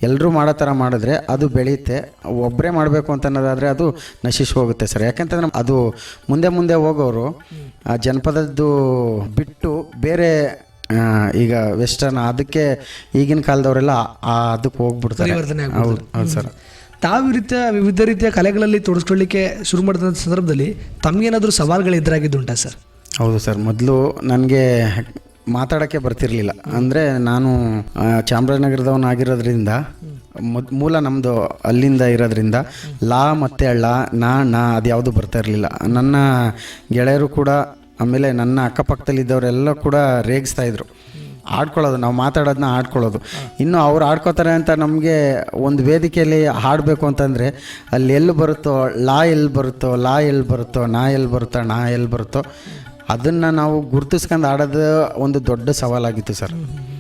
ಎಲ್ಲರೂ ಮಾಡೋ ಥರ ಮಾಡಿದ್ರೆ ಅದು ಬೆಳೆಯುತ್ತೆ. ಒಬ್ಬರೇ ಮಾಡಬೇಕು ಅಂತ ಅನ್ನೋದಾದರೆ ಅದು ನಶಿಸಿ ಹೋಗುತ್ತೆ ಸರ್. ಯಾಕೆಂತಂದ್ರೆ ಅದು ಮುಂದೆ ಮುಂದೆ ಹೋಗೋರು ಆ ಜನಪದದ್ದು ಬಿಟ್ಟು ಬೇರೆ ಈಗ ವೆಸ್ಟರ್ನ್ ಅದಕ್ಕೆ ಈಗಿನ ಕಾಲದವರೆಲ್ಲ ಅದಕ್ಕೆ ಹೋಗ್ಬಿಡ್ತಾರೆ. ಹೌದು ಹೌದು ಸರ್. ತಾವು ರೀತಿಯ ವಿವಿಧ ರೀತಿಯ ಕಲೆಗಳಲ್ಲಿ ತೊಡಸ್ಕೊಳ್ಳಿಕ್ಕೆ ಶುರು ಮಾಡಿದಂಥ ಸಂದರ್ಭದಲ್ಲಿ ತಮಗೇನಾದರೂ ಸವಾಲುಗಳು ಎದುರಾಗಿದ್ದುಂಟಾ ಸರ್? ಹೌದು ಸರ್, ಮೊದಲು ನನಗೆ ಮಾತಾಡೋಕ್ಕೆ ಬರ್ತಿರ್ಲಿಲ್ಲ. ಅಂದರೆ ನಾನು ಚಾಮರಾಜನಗರದವನಾಗಿರೋದ್ರಿಂದ, ಮೊದ್, ಮೂಲ ನಮ್ಮದು ಅಲ್ಲಿಂದ ಇರೋದ್ರಿಂದ, ಲಾ ಮತ್ತು ಳ, ನಾ ನಾ ಅದು ಯಾವುದು ಬರ್ತಾ ಇರಲಿಲ್ಲ. ನನ್ನ ಗೆಳೆಯರು ಕೂಡ, ಆಮೇಲೆ ನನ್ನ ಅಕ್ಕಪಕ್ಕದಲ್ಲಿದ್ದವರೆಲ್ಲ ಕೂಡ ರೇಗಿಸ್ತಾ ಇದ್ರು. ಆಡ್ಕೊಳ್ಳೋದು, ನಾವು ಮಾತಾಡೋದನ್ನ ಆಡ್ಕೊಳ್ಳೋದು. ಇನ್ನು ಅವ್ರು ಆಡ್ಕೋತಾರೆ ಅಂತ ನಮಗೆ ಒಂದು ವೇದಿಕೆಯಲ್ಲಿ ಹಾಡಬೇಕು ಅಂತಂದರೆ, ಅಲ್ಲಿ ಎಲ್ಲಿ ಬರುತ್ತೋ, ಲಾ ಎಲ್ಲಿ ಬರುತ್ತೋ, ಲಾ ಎಲ್ಲಿ ಬರುತ್ತೋ, ನಾ ಎಲ್ಲಿ ಬರುತ್ತೋ, ನಾ ಎಲ್ಲಿ ಬರುತ್ತೋ, ಅದನ್ನು ನಾವು ಗುರುತಿಸ್ಕೊಂಡು ಆಡೋದು ಒಂದು ದೊಡ್ಡ ಸವಾಲಾಗಿತ್ತು ಸರ್.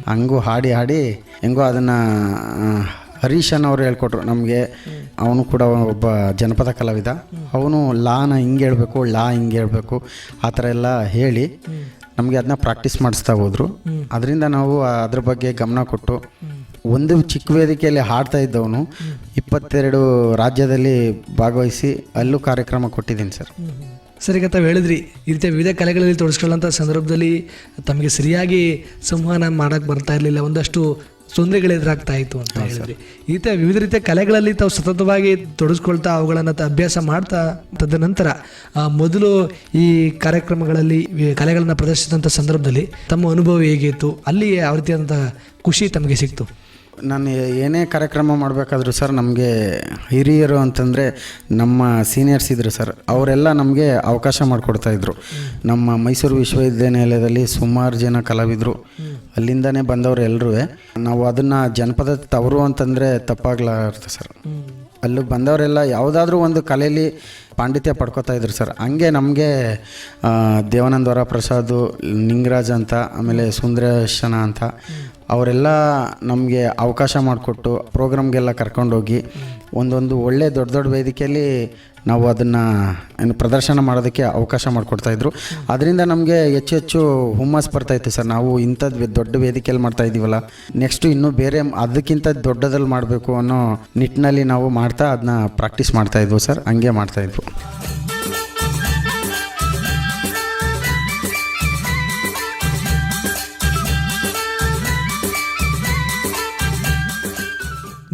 ಹಂಗೂ ಹಾಡಿ ಹಾಡಿ, ಹೆಂಗೋ ಅದನ್ನು ಹರೀಶನ್ ಅವರು ಹೇಳ್ಕೊಟ್ರು ನಮಗೆ. ಅವನು ಕೂಡ ಒಬ್ಬ ಜನಪದ ಕಲಾವಿದ. ಅವನು ಲಾನ ಹಿಂಗೆ ಹೇಳಬೇಕು, ಲಾ ಹಿಂಗೆ ಹೇಳಬೇಕು, ಆ ಥರ ಎಲ್ಲ ಹೇಳಿ ನಮಗೆ ಅದನ್ನ ಪ್ರಾಕ್ಟೀಸ್ ಮಾಡಿಸ್ತಾ ಹೋದ್ರು. ಅದರಿಂದ ನಾವು ಅದ್ರ ಬಗ್ಗೆ ಗಮನ ಕೊಟ್ಟು ಒಂದು ಚಿಕ್ಕ ವೇದಿಕೆಯಲ್ಲಿ ಹಾಡ್ತಾ ಇದ್ದವನು ಇಪ್ಪತ್ತೆರಡು ರಾಜ್ಯದಲ್ಲಿ ಭಾಗವಹಿಸಿ ಅಲ್ಲೂ ಕಾರ್ಯಕ್ರಮ ಕೊಟ್ಟಿದ್ದೀನಿ ಸರ್. ಸರ್ ಈಗ ತಾವು ಹೇಳಿದ್ರಿ ಈ ರೀತಿಯ ವಿವಿಧ ಕಲೆಗಳಲ್ಲಿ ತೊಡಗಿಸ್ಕೊಳ್ಳೋಂಥ ಸಂದರ್ಭದಲ್ಲಿ ತಮಗೆ ಸರಿಯಾಗಿ ಸಂವಹನ ಮಾಡೋಕ್ಕೆ ಬರ್ತಾ ಇರಲಿಲ್ಲ. ಒಂದಷ್ಟು ತೊಂದರೆಗಳು ಎದುರಾಗ್ತಾ ಇತ್ತು ಅಂತ ಹೇಳಿದ್ರಿ. ಈ ರೀತಿಯ ವಿವಿಧ ರೀತಿಯ ಕಲೆಗಳಲ್ಲಿ ತಾವು ಸತತವಾಗಿ ತೊಡಗಿಸ್ಕೊಳ್ತಾ ಅವುಗಳನ್ನು ತ- ಅಭ್ಯಾಸ ಮಾಡ್ತಾ ತದನಂತರ ಆ, ಮೊದಲು ಈ ಕಾರ್ಯಕ್ರಮಗಳಲ್ಲಿ ಕಲೆಗಳನ್ನು ಪ್ರದರ್ಶಿಸಿದಂಥ ಸಂದರ್ಭದಲ್ಲಿ ತಮ್ಮ ಅನುಭವ ಹೇಗಿತ್ತು ಅಲ್ಲಿ ಯಾವ ರೀತಿಯಾದಂತಹ ಖುಷಿ ತಮಗೆ ಸಿಕ್ತು. ನಾನು ಏನೇ ಕಾರ್ಯಕ್ರಮ ಮಾಡಬೇಕಾದ್ರು ಸರ್ ನಮಗೆ ಹಿರಿಯರು ಅಂತಂದರೆ ನಮ್ಮ ಸೀನಿಯರ್ಸ್ ಇದ್ದರು ಸರ್, ಅವರೆಲ್ಲ ನಮಗೆ ಅವಕಾಶ ಮಾಡಿಕೊಡ್ತಾಯಿದ್ರು ನಮ್ಮ ಮೈಸೂರು ವಿಶ್ವವಿದ್ಯಾನಿಲಯದಲ್ಲಿ ಸುಮಾರು ಜನ ಕಲಾವಿದರು. ಅಲ್ಲಿಂದನೇ ಬಂದವರು ಎಲ್ಲರೂ ನಾವು ಅದನ್ನು ಜನಪದ ತವರು ಅಂತಂದರೆ ತಪ್ಪಾಗ್ಲಾರ್ದು ಸರ್. ಅಲ್ಲಿ ಬಂದವರೆಲ್ಲ ಯಾವುದಾದ್ರೂ ಒಂದು ಕಲೆಯಲ್ಲಿ ಪಾಂಡಿತ್ಯ ಪಡ್ಕೊತಾ ಇದ್ರು ಸರ್. ಹಂಗೆ ನಮಗೆ ದೇವಾನಂದ ಪ್ರಸಾದ್ ಪ್ರಸಾದು ನಿಂಗರಾಜ್ ಅಂತ, ಆಮೇಲೆ ಸುಂದರೇಶನ ಅಂತ, ಅವರೆಲ್ಲ ನಮಗೆ ಅವಕಾಶ ಮಾಡಿಕೊಟ್ಟು, ಪ್ರೋಗ್ರಾಮ್ಗೆಲ್ಲ ಕರ್ಕೊಂಡೋಗಿ, ಒಂದೊಂದು ಒಳ್ಳೆ ದೊಡ್ಡ ದೊಡ್ಡ ವೇದಿಕೆಯಲ್ಲಿ ನಾವು ಅದನ್ನು ಏನು ಪ್ರದರ್ಶನ ಮಾಡೋದಕ್ಕೆ ಅವಕಾಶ ಮಾಡಿಕೊಡ್ತಾಯಿದ್ರು ಅದರಿಂದ ನಮಗೆ ಹೆಚ್ಚು ಹೆಚ್ಚು ಹುಮ್ಮಸ್ ಬರ್ತಾಯಿತ್ತು ಸರ್. ನಾವು ಇಂಥದ್ದು ದೊಡ್ಡ ವೇದಿಕೆಯಲ್ಲಿ ಮಾಡ್ತಾ ಇದ್ದೀವಲ್ಲ. ನೆಕ್ಸ್ಟು ಇನ್ನೂ ಬೇರೆ ಅದಕ್ಕಿಂತ ದೊಡ್ಡದಲ್ಲಿ ಮಾಡಬೇಕು ಅನ್ನೋ ನಿಟ್ಟಿನಲ್ಲಿ ನಾವು ಮಾಡ್ತಾ ಅದನ್ನ ಪ್ರಾಕ್ಟೀಸ್ ಮಾಡ್ತಾಯಿದ್ವು ಸರ್. ಹಂಗೆ ಮಾಡ್ತಾಯಿದ್ವು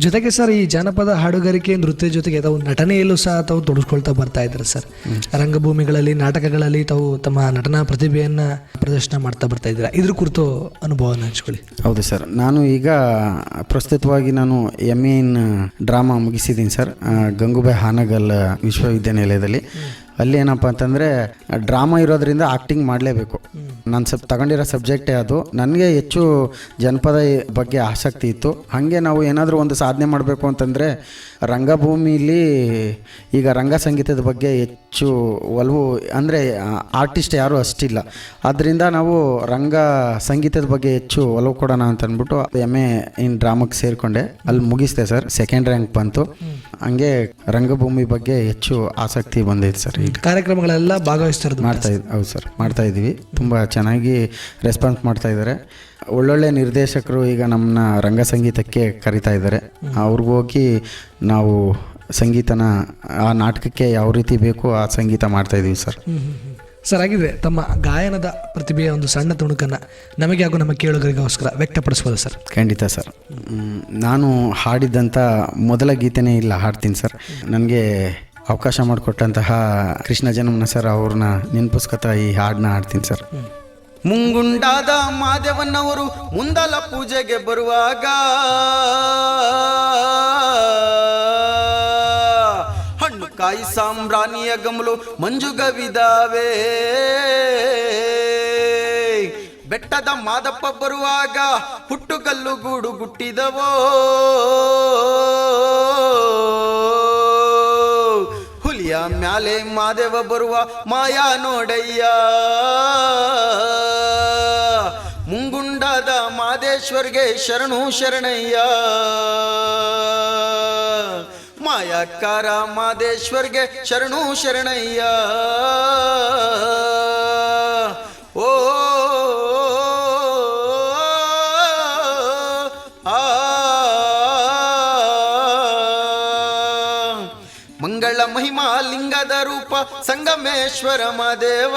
ಜೊತೆಗೆ ಸರ್ ಈ ಜಾನಪದ ಹಾಡುಗಾರಿಕೆ ನೃತ್ಯ ಜೊತೆಗೆ ತಾವು ನಟನೆಯಲ್ಲೂ ಸಹ ತಾವು ತೊಡಸ್ಕೊಳ್ತಾ ಬರ್ತಾ ಇದ್ದಾರೆ ಸರ್. ರಂಗಭೂಮಿಗಳಲ್ಲಿ ನಾಟಕಗಳಲ್ಲಿ ತಾವು ತಮ್ಮ ನಟನಾ ಪ್ರತಿಭೆಯನ್ನ ಪ್ರದರ್ಶನ ಮಾಡ್ತಾ ಬರ್ತಾ ಇದ್ದೀರಾ? ಇದ್ರ ಕುರಿತು ಅನುಭವನ ಹಂಚ್ಕೊಳ್ಳಿ. ಹೌದು ಸರ್ ನಾನು ಈಗ ಪ್ರಸ್ತುತವಾಗಿ ನಾನು ಎಂ ಎನ್ ಇನ್ ಡ್ರಾಮಾ ಮುಗಿಸಿದ್ದೀನಿ ಸರ್. ಗಂಗೂಬಾಯಿ ಹಾನಗಲ್ ವಿಶ್ವವಿದ್ಯಾನಿಲಯದಲ್ಲಿ. ಅಲ್ಲಿ ಏನಪ್ಪ ಅಂತಂದರೆ, ಡ್ರಾಮಾ ಇರೋದ್ರಿಂದ ಆ್ಯಕ್ಟಿಂಗ್ ಮಾಡಲೇಬೇಕು. ನಾನು ಸಬ್ ತಗೊಂಡಿರೋ ಸಬ್ಜೆಕ್ಟೇ ಅದು. ನನಗೆ ಹೆಚ್ಚು ಜನಪದ ಬಗ್ಗೆ ಆಸಕ್ತಿ ಇತ್ತು. ಹಾಗೆ ನಾವು ಏನಾದರೂ ಒಂದು ಸಾಧನೆ ಮಾಡಬೇಕು ಅಂತಂದರೆ, ರಂಗಭೂಮಿಲಿ ಈಗ ರಂಗ ಸಂಗೀತದ ಬಗ್ಗೆ ಹೆಚ್ಚು ಒಲವು, ಅಂದರೆ ಆರ್ಟಿಸ್ಟ್ ಯಾರೂ ಅಷ್ಟಿಲ್ಲ. ಆದ್ದರಿಂದ ನಾವು ರಂಗ ಸಂಗೀತದ ಬಗ್ಗೆ ಹೆಚ್ಚು ಒಲವು ಕೊಡೋಣ ಅಂತ ಅಂದ್ಬಿಟ್ಟು ಎಂ ಎ ಇನ್ ಡ್ರಾಮಕ್ಕೆ ಸೇರಿಕೊಂಡೆ. ಅಲ್ಲಿ ಮುಗಿಸ್ದೆ ಸರ್ ಸೆಕೆಂಡ್ ರ್ಯಾಂಕ್ ಬಂತು. ಹಂಗೆ ರಂಗಭೂಮಿ ಬಗ್ಗೆ ಹೆಚ್ಚು ಆಸಕ್ತಿ ಬಂದೈತೆ ಸರ್ ಈಗ. ಕಾರ್ಯಕ್ರಮಗಳೆಲ್ಲ ಭಾಗವಹಿಸ್ತಾರೆ ಮಾಡ್ತಾ ಇದ್ ಹೌದು ಸರ್. ಮಾಡ್ತಾ ಇದ್ದೀವಿ ತುಂಬ ಚೆನ್ನಾಗಿ ರೆಸ್ಪಾನ್ಸ್ ಮಾಡ್ತಾ ಇದ್ದಾರೆ ಒಳ್ಳೊಳ್ಳೆ ನಿರ್ದೇಶಕರು ಈಗ ನಮ್ಮನ್ನ ರಂಗ ಸಂಗೀತಕ್ಕೆ ಕರಿತಾ ಇದ್ದಾರೆ ಅವ್ರಿಗೆ ಹೋಗಿ ನಾವು ಸಂಗೀತನ ಆ ನಾಟಕಕ್ಕೆ ಯಾವ ರೀತಿ ಬೇಕು ಆ ಸಂಗೀತ ಮಾಡ್ತಾ ಇದ್ದೀವಿ ಸರ್. ಸರ್ ಹಾಗಿದ್ರೆ ತಮ್ಮ ಗಾಯನದ ಪ್ರತಿಭೆಯ ಒಂದು ಸಣ್ಣ ತುಣುಕನ್ನು ನಮಗೆ ಹಾಗೂ ನಮ್ಮ ಕೇಳುಗರಿಗೋಸ್ಕರ ವ್ಯಕ್ತಪಡಿಸ್ಬೋದು ಸರ್? ಖಂಡಿತ ಸರ್. ನಾನು ಹಾಡಿದ್ದಂಥ ಮೊದಲ ಗೀತೆನೇ ಇಲ್ಲ ಹಾಡ್ತೀನಿ ಸರ್. ನನಗೆ ಅವಕಾಶ ಮಾಡಿಕೊಟ್ಟಂತಹ ಕೃಷ್ಣ ಜನ್ಮನ ಸರ್ ಅವ್ರನ್ನ ನೆನಪಿಸ್ಕೊತಾ ಈ ಹಾಡನ್ನ ಹಾಡ್ತೀನಿ ಸರ್. ಮುಂಗುಂಡಾದ ಮಾದೇವನ್ನವರು ಮುಂದಲ ಪೂಜೆಗೆ ಬರುವಾಗ ಹಣ್ಣು ಕಾಯಿ ಸಾಂಬ್ರಾಣಿಯ ಗಮಲು ಮಂಜುಗವಿದಾವೆ ಬೆಟ್ಟದ ಮಾದಪ್ಪ ಬರುವಾಗ ಹುಟ್ಟುಗಲ್ಲು ಗೂಡು ಗುಟ್ಟಿದವೋ. ಮ್ಯಾಲೆ ಮಾದೇವ ಬರುವ ಮಾಯಾ ನೋಡಯ್ಯ. ಮುಂಗುಂಡಾದ ಮಾದೇಶ್ವರ್ಗೆ ಶರಣು ಶರಣಯ್ಯ. ಮಾಯಾಕಾರ ಮಾದೇಶ್ವರ್ಗೆ ಶರಣು ಶರಣಯ್ಯ. ಓ ಸಂಗಮೇಶ್ವರ ಮದೇವ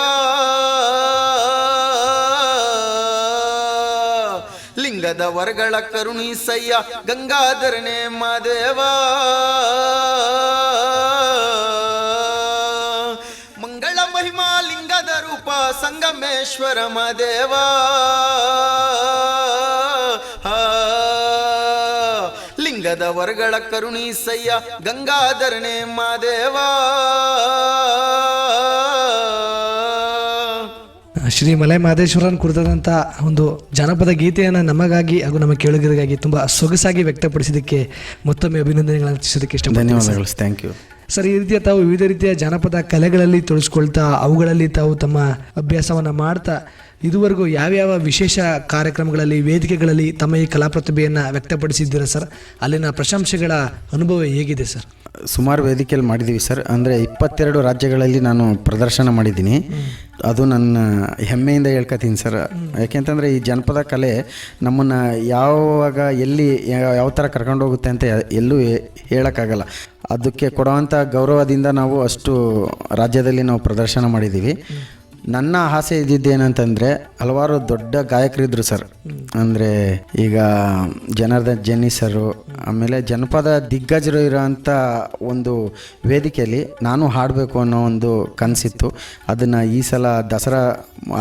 ಲಿಂಗದ ವರ್ಗಳ ಕರುಣಿಸಯ್ಯ ಗಂಗಾಧರನೇ ಮದೇವ ಮಂಗಳ ಮಹಿಮಾ ಲಿಂಗದ ರೂಪ ಸಂಗಮೇಶ್ವರ ಮಾದೇವ ಆ, ಲಿಂಗದ ವರ್ಗಳ ಕರುಣೀಸಯ್ಯ ಗಂಗಾಧರನೇ ಮಾದೇವ. ಶ್ರೀ ಮಲೆ ಮಹದೇಶ್ವರನ್ ಕುರಿತಾದಂಥ ಒಂದು ಜಾನಪದ ಗೀತೆಯನ್ನು ನಮಗಾಗಿ ಹಾಗೂ ನಮ್ಮ ಕೇಳುಗರಿಗಾಗಿ ತುಂಬ ಸೊಗಸಾಗಿ ವ್ಯಕ್ತಪಡಿಸಿದ್ದಕ್ಕೆ ಮತ್ತೊಮ್ಮೆ ಅಭಿನಂದನೆಗಳನ್ನು ತಿಳಿಸೋದಕ್ಕೆ ಇಷ್ಟ. ಧನ್ಯವಾದಗಳು ಥ್ಯಾಂಕ್ ಯು ಸರ್ ಈ ರೀತಿಯ ತಾವು ವಿವಿಧ ರೀತಿಯ ಜಾನಪದ ಕಲೆಗಳಲ್ಲಿ ತೊಡಸ್ಕೊಳ್ತಾ ಅವುಗಳಲ್ಲಿ ತಾವು ತಮ್ಮ ಅಭ್ಯಾಸವನ್ನು ಮಾಡ್ತಾ ಇದುವರೆಗೂ ಯಾವ್ಯಾವ ವಿಶೇಷ ಕಾರ್ಯಕ್ರಮಗಳಲ್ಲಿ ವೇದಿಕೆಗಳಲ್ಲಿ ತಮ್ಮ ಈ ಕಲಾ ಪ್ರತಿಭೆಯನ್ನು ವ್ಯಕ್ತಪಡಿಸಿದ್ದೀರಾ ಸರ್? ಅಲ್ಲಿನ ಪ್ರಶಂಸೆಗಳ ಅನುಭವ ಹೇಗಿದೆ ಸರ್? ಸುಮಾರು ವೇದಿಕೆಯಲ್ಲಿ ಮಾಡಿದ್ದೀವಿ ಸರ್. ಅಂದರೆ ಇಪ್ಪತ್ತೆರಡು ರಾಜ್ಯಗಳಲ್ಲಿ ನಾನು ಪ್ರದರ್ಶನ ಮಾಡಿದ್ದೀನಿ. ಅದು ನನ್ನ ಹೆಮ್ಮೆಯಿಂದ ಹೇಳ್ಕೊತೀನಿ ಸರ್. ಯಾಕೆಂತಂದರೆ ಈ ಜನಪದ ಕಲೆ ನಮ್ಮನ್ನು ಯಾವಾಗ ಎಲ್ಲಿ ಯಾವ ಥರ ಕರ್ಕೊಂಡು ಹೋಗುತ್ತೆ ಅಂತ ಎಲ್ಲೂ ಹೇಳೋಕ್ಕಾಗಲ್ಲ. ಅದಕ್ಕೆ ಕೊಡುವಂಥ ಗೌರವದಿಂದ ನಾವು ಅಷ್ಟು ರಾಜ್ಯದಲ್ಲಿ ನಾವು ಪ್ರದರ್ಶನ ಮಾಡಿದ್ದೀವಿ. ನನ್ನ ಆಸೆ ಇದ್ದಿದ್ದೇನಂತಂದರೆ ಹಲವಾರು ದೊಡ್ಡ ಗಾಯಕರಿದ್ರು ಸರ್. ಅಂದರೆ ಈಗ ಜನಾರ್ದನ್ ಜೆನ್ನಿ ಸರ್ ಆಮೇಲೆ ಜನಪದ ದಿಗ್ಗಜರು ಇರೋಂಥ ಒಂದು ವೇದಿಕೆಯಲ್ಲಿ ನಾನು ಹಾಡಬೇಕು ಅನ್ನೋ ಒಂದು ಕನಸಿತ್ತು. ಅದನ್ನು ಈ ಸಲ ದಸರಾ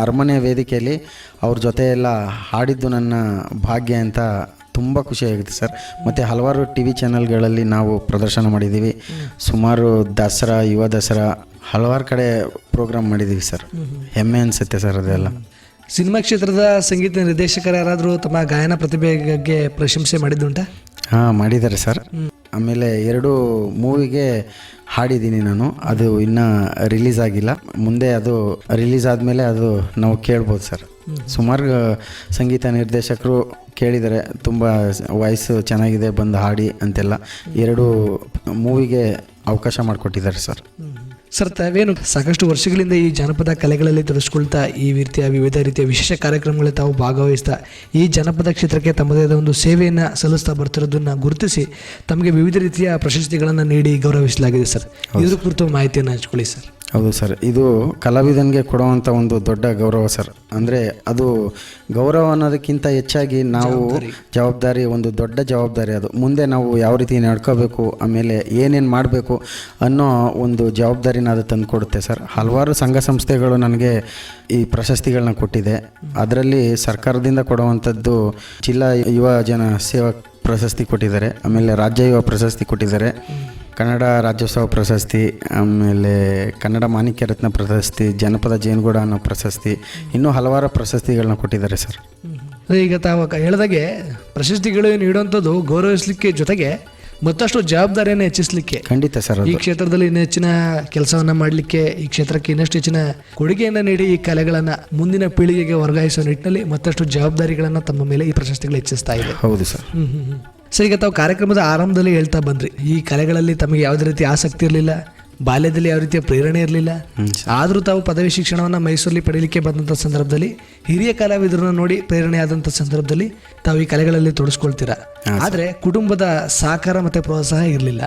ಅರಮನೆ ವೇದಿಕೆಯಲ್ಲಿ ಅವ್ರ ಜೊತೆ ಎಲ್ಲ ಹಾಡಿದ್ದು ನನ್ನ ಭಾಗ್ಯ ಅಂತ ತುಂಬ ಖುಷಿಯಾಗುತ್ತೆ ಸರ್. ಮತ್ತು ಹಲವಾರು ಟಿ ವಿ ಚಾನಲ್ಗಳಲ್ಲಿ ನಾವು ಪ್ರದರ್ಶನ ಮಾಡಿದ್ದೀವಿ. ಸುಮಾರು ದಸರಾ, ಯುವ ದಸರಾ ಹಲವಾರು ಕಡೆ ಪ್ರೋಗ್ರಾಮ್ ಮಾಡಿದ್ದೀವಿ ಸರ್. ಹೆಮ್ಮೆ ಅನಿಸುತ್ತೆ ಸರ್ ಅದೆಲ್ಲ. ಸಿನಿಮಾ ಕ್ಷೇತ್ರದ ಸಂಗೀತ ನಿರ್ದೇಶಕರು ಯಾರಾದರೂ ತಮ್ಮ ಗಾಯನ ಪ್ರತಿಭೆಗೆ ಪ್ರಶಂಸೆ ಮಾಡಿದ್ದುಂಟಾ? ಹಾಂ ಮಾಡಿದ್ದಾರೆ ಸರ್. ಆಮೇಲೆ ಎರಡು ಮೂವಿಗೆ ಹಾಡಿದ್ದೀನಿ ನಾನು. ಅದು ಇನ್ನೂ ರಿಲೀಸ್ ಆಗಿಲ್ಲ. ಮುಂದೆ ಅದು ರಿಲೀಸ್ ಆದಮೇಲೆ ಅದು ನಾವು ಕೇಳ್ಬೋದು ಸರ್. ಸುಮಾರು ಸಂಗೀತ ನಿರ್ದೇಶಕರು ಕೇಳಿದರೆ ತುಂಬ ವಾಯ್ಸ್ ಚೆನ್ನಾಗಿದೆ ಬಂದು ಹಾಡಿ ಅಂತೆಲ್ಲ. ಎರಡು ಮೂವಿಗೆ ಅವಕಾಶ ಮಾಡಿಕೊಟ್ಟಿದ್ದಾರೆ ಸರ್. ಸರ್ ತಾವೇನು ಸಾಕಷ್ಟು ವರ್ಷಗಳಿಂದ ಈ ಜಾನಪದ ಕಲೆಗಳಲ್ಲಿ ತೊಡಸ್ಕೊಳ್ತಾ ಈ ರೀತಿಯ ವಿವಿಧ ರೀತಿಯ ವಿಶೇಷ ಕಾರ್ಯಕ್ರಮಗಳಲ್ಲಿ ತಾವು ಭಾಗವಹಿಸ್ತಾ ಈ ಜನಪದ ಕ್ಷೇತ್ರಕ್ಕೆ ತಮ್ಮದೇ ಆದ ಒಂದು ಸೇವೆಯನ್ನು ಸಲ್ಲಿಸ್ತಾ ಬರ್ತಿರೋದನ್ನು ಗುರುತಿಸಿ ತಮಗೆ ವಿವಿಧ ರೀತಿಯ ಪ್ರಶಸ್ತಿಗಳನ್ನು ನೀಡಿ ಗೌರವಿಸಲಾಗಿದೆ ಸರ್. ಇದ್ರ ಕುರಿತು ಮಾಹಿತಿಯನ್ನು ಹಂಚ್ಕೊಳ್ಳಿ ಸರ್. ಹೌದು ಸರ್. ಇದು ಕಲಾವಿದನಿಗೆ ಕೊಡುವಂಥ ಒಂದು ದೊಡ್ಡ ಗೌರವ ಸರ್. ಅಂದರೆ ಅದು ಗೌರವ ಅನ್ನೋದಕ್ಕಿಂತ ಹೆಚ್ಚಾಗಿ ನಾವು ಜವಾಬ್ದಾರಿ. ಒಂದು ದೊಡ್ಡ ಜವಾಬ್ದಾರಿ ಅದು. ಮುಂದೆ ನಾವು ಯಾವ ರೀತಿ ನಡ್ಕೋಬೇಕು ಆಮೇಲೆ ಏನೇನು ಮಾಡಬೇಕು ಅನ್ನೋ ಒಂದು ಜವಾಬ್ದಾರಿನ ಅದು ತಂದು ಕೊಡುತ್ತೆ ಸರ್. ಹಲವಾರು ಸಂಘ ಸಂಸ್ಥೆಗಳು ನನಗೆ ಈ ಪ್ರಶಸ್ತಿಗಳನ್ನ ಕೊಟ್ಟಿದೆ. ಅದರಲ್ಲಿ ಸರ್ಕಾರದಿಂದ ಕೊಡುವಂಥದ್ದು ಜಿಲ್ಲಾ ಯುವ ಜನ ಸೇವಾ ಪ್ರಶಸ್ತಿ ಕೊಟ್ಟಿದ್ದಾರೆ. ಆಮೇಲೆ ರಾಜ್ಯ ಯುವ ಪ್ರಶಸ್ತಿ ಕೊಟ್ಟಿದ್ದಾರೆ. ಕನ್ನಡ ರಾಜ್ಯೋತ್ಸವ ಪ್ರಶಸ್ತಿ ಆಮೇಲೆ ಕನ್ನಡ ಮಾಣಿಕ್ಯ ರತ್ನ ಪ್ರಶಸ್ತಿ ಜನಪದ ಜೇನುಗೂಡ ಅನ್ನೋ ಪ್ರಶಸ್ತಿ ಇನ್ನೂ ಹಲವಾರು ಪ್ರಶಸ್ತಿಗಳನ್ನ ಕೊಟ್ಟಿದ್ದಾರೆ ಸರ್. ಅದೇ ಈಗ ತಾವು ಹೇಳಿದಾಗೆ ಪ್ರಶಸ್ತಿಗಳು ನೀಡುವಂಥದ್ದು ಗೌರವಿಸಲಿಕ್ಕೆ ಜೊತೆಗೆ ಮತ್ತಷ್ಟು ಜವಾಬ್ದಾರಿಯನ್ನು ಹೆಚ್ಚಿಸಲಿಕ್ಕೆ. ಖಂಡಿತ ಸರ್ ಈ ಕ್ಷೇತ್ರದಲ್ಲಿ ಇನ್ನೂ ಹೆಚ್ಚಿನ ಕೆಲಸವನ್ನು ಮಾಡಲಿಕ್ಕೆ ಈ ಕ್ಷೇತ್ರಕ್ಕೆ ಇನ್ನಷ್ಟು ಹೆಚ್ಚಿನ ಕೊಡುಗೆಯನ್ನು ನೀಡಿ ಈ ಕಲೆಗಳನ್ನು ಮುಂದಿನ ಪೀಳಿಗೆಗೆ ವರ್ಗಾಯಿಸುವ ನಿಟ್ಟಿನಲ್ಲಿ ಮತ್ತಷ್ಟು ಜವಾಬ್ದಾರಿಗಳನ್ನು ತಮ್ಮ ಮೇಲೆ ಈ ಪ್ರಶಸ್ತಿಗಳು ಹೆಚ್ಚಿಸ್ತಾ ಇದೆ. ಹೌದು ಸರ್. ಹ್ಞೂ ಹ್ಮ್. ಈಗ ತಾವು ಕಾರ್ಯಕ್ರಮದ ಆರಂಭದಲ್ಲಿ ಹೇಳ್ತಾ ಬಂದ್ರಿ. ಈ ಕಲೆಗಳಲ್ಲಿ ತಮಗೆ ಯಾವುದೇ ರೀತಿ ಆಸಕ್ತಿ ಇರಲಿಲ್ಲ ಬಾಲ್ಯದಲ್ಲಿ ಯಾವ ರೀತಿಯ ಪ್ರೇರಣೆ ಇರಲಿಲ್ಲ. ಆದರೂ ತಾವು ಪದವಿ ಶಿಕ್ಷಣವನ್ನು ಮೈಸೂರಲ್ಲಿ ಪಡೀಲಿಕ್ಕೆ ಬಂದಂಥ ಸಂದರ್ಭದಲ್ಲಿ ಹಿರಿಯ ಕಲಾವಿದರನ್ನ ನೋಡಿ ಪ್ರೇರಣೆ ಆದಂಥ ಸಂದರ್ಭದಲ್ಲಿ ತಾವು ಈ ಕಲೆಗಳಲ್ಲಿ ತೊಡಸ್ಕೊಳ್ತೀರಾ? ಆದರೆ ಕುಟುಂಬದ ಸಹಕಾರ ಮತ್ತು ಪ್ರೋತ್ಸಾಹ ಇರಲಿಲ್ಲ.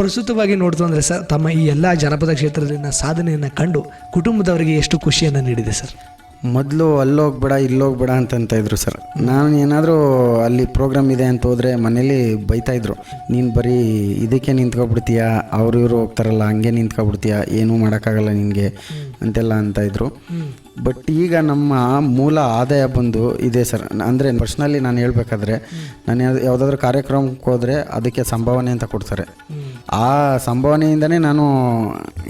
ಪ್ರಸ್ತುತವಾಗಿ ನೋಡ್ತು ಅಂದರೆ ಸರ್ ತಮ್ಮ ಈ ಎಲ್ಲ ಜನಪದ ಕ್ಷೇತ್ರದಲ್ಲಿನ ಸಾಧನೆಯನ್ನು ಕಂಡು ಕುಟುಂಬದವರಿಗೆ ಎಷ್ಟು ಖುಷಿಯನ್ನು ನೀಡಿದೆ ಸರ್? ಮೊದಲು ಅಲ್ಲೋಗ್ಬೇಡ, ಇಲ್ಲೋಗ್ಬೇಡ ಅಂತಂತ ಇದ್ರು ಸರ್. ನಾನು ಏನಾದರೂ ಅಲ್ಲಿ ಪ್ರೋಗ್ರಾಮ್ ಇದೆ ಅಂತ ಹೋದರೆ ಮನೇಲಿ ಬೈತಾ ಇದ್ರು. ನೀನು ಬರೀ ಇದಕ್ಕೆ ನಿಂತ್ಕೊಬಿಡ್ತೀಯ, ಅವ್ರು ಇವರು ಹೋಗ್ತಾರಲ್ಲ, ಹಂಗೆ ನಿಂತ್ಕೊಬಿಡ್ತೀಯ, ಏನೂ ಮಾಡೋಕ್ಕಾಗಲ್ಲ ನಿನಗೆ ಅಂತೆಲ್ಲ ಅಂತ ಇದ್ರು. ಬಟ್ ಈಗ ನಮ್ಮ ಮೂಲ ಆದಾಯ ಬಂದು ಇದೆ ಸರ್. ಅಂದರೆ ಪರ್ಸ್ನಲಿ ನಾನು ಹೇಳಬೇಕಾದ್ರೆ ನಾನು ಯಾವ್ದು- ಯಾವುದಾದ್ರೂ ಕಾರ್ಯಕ್ರಮಕ್ಕೆ ಹೋದರೆ ಅದಕ್ಕೆ ಸಂಭಾವನೆ ಅಂತ ಕೊಡ್ತಾರೆ. ಆ ಸಂಭಾವನೆಯಿಂದನೇ ನಾನು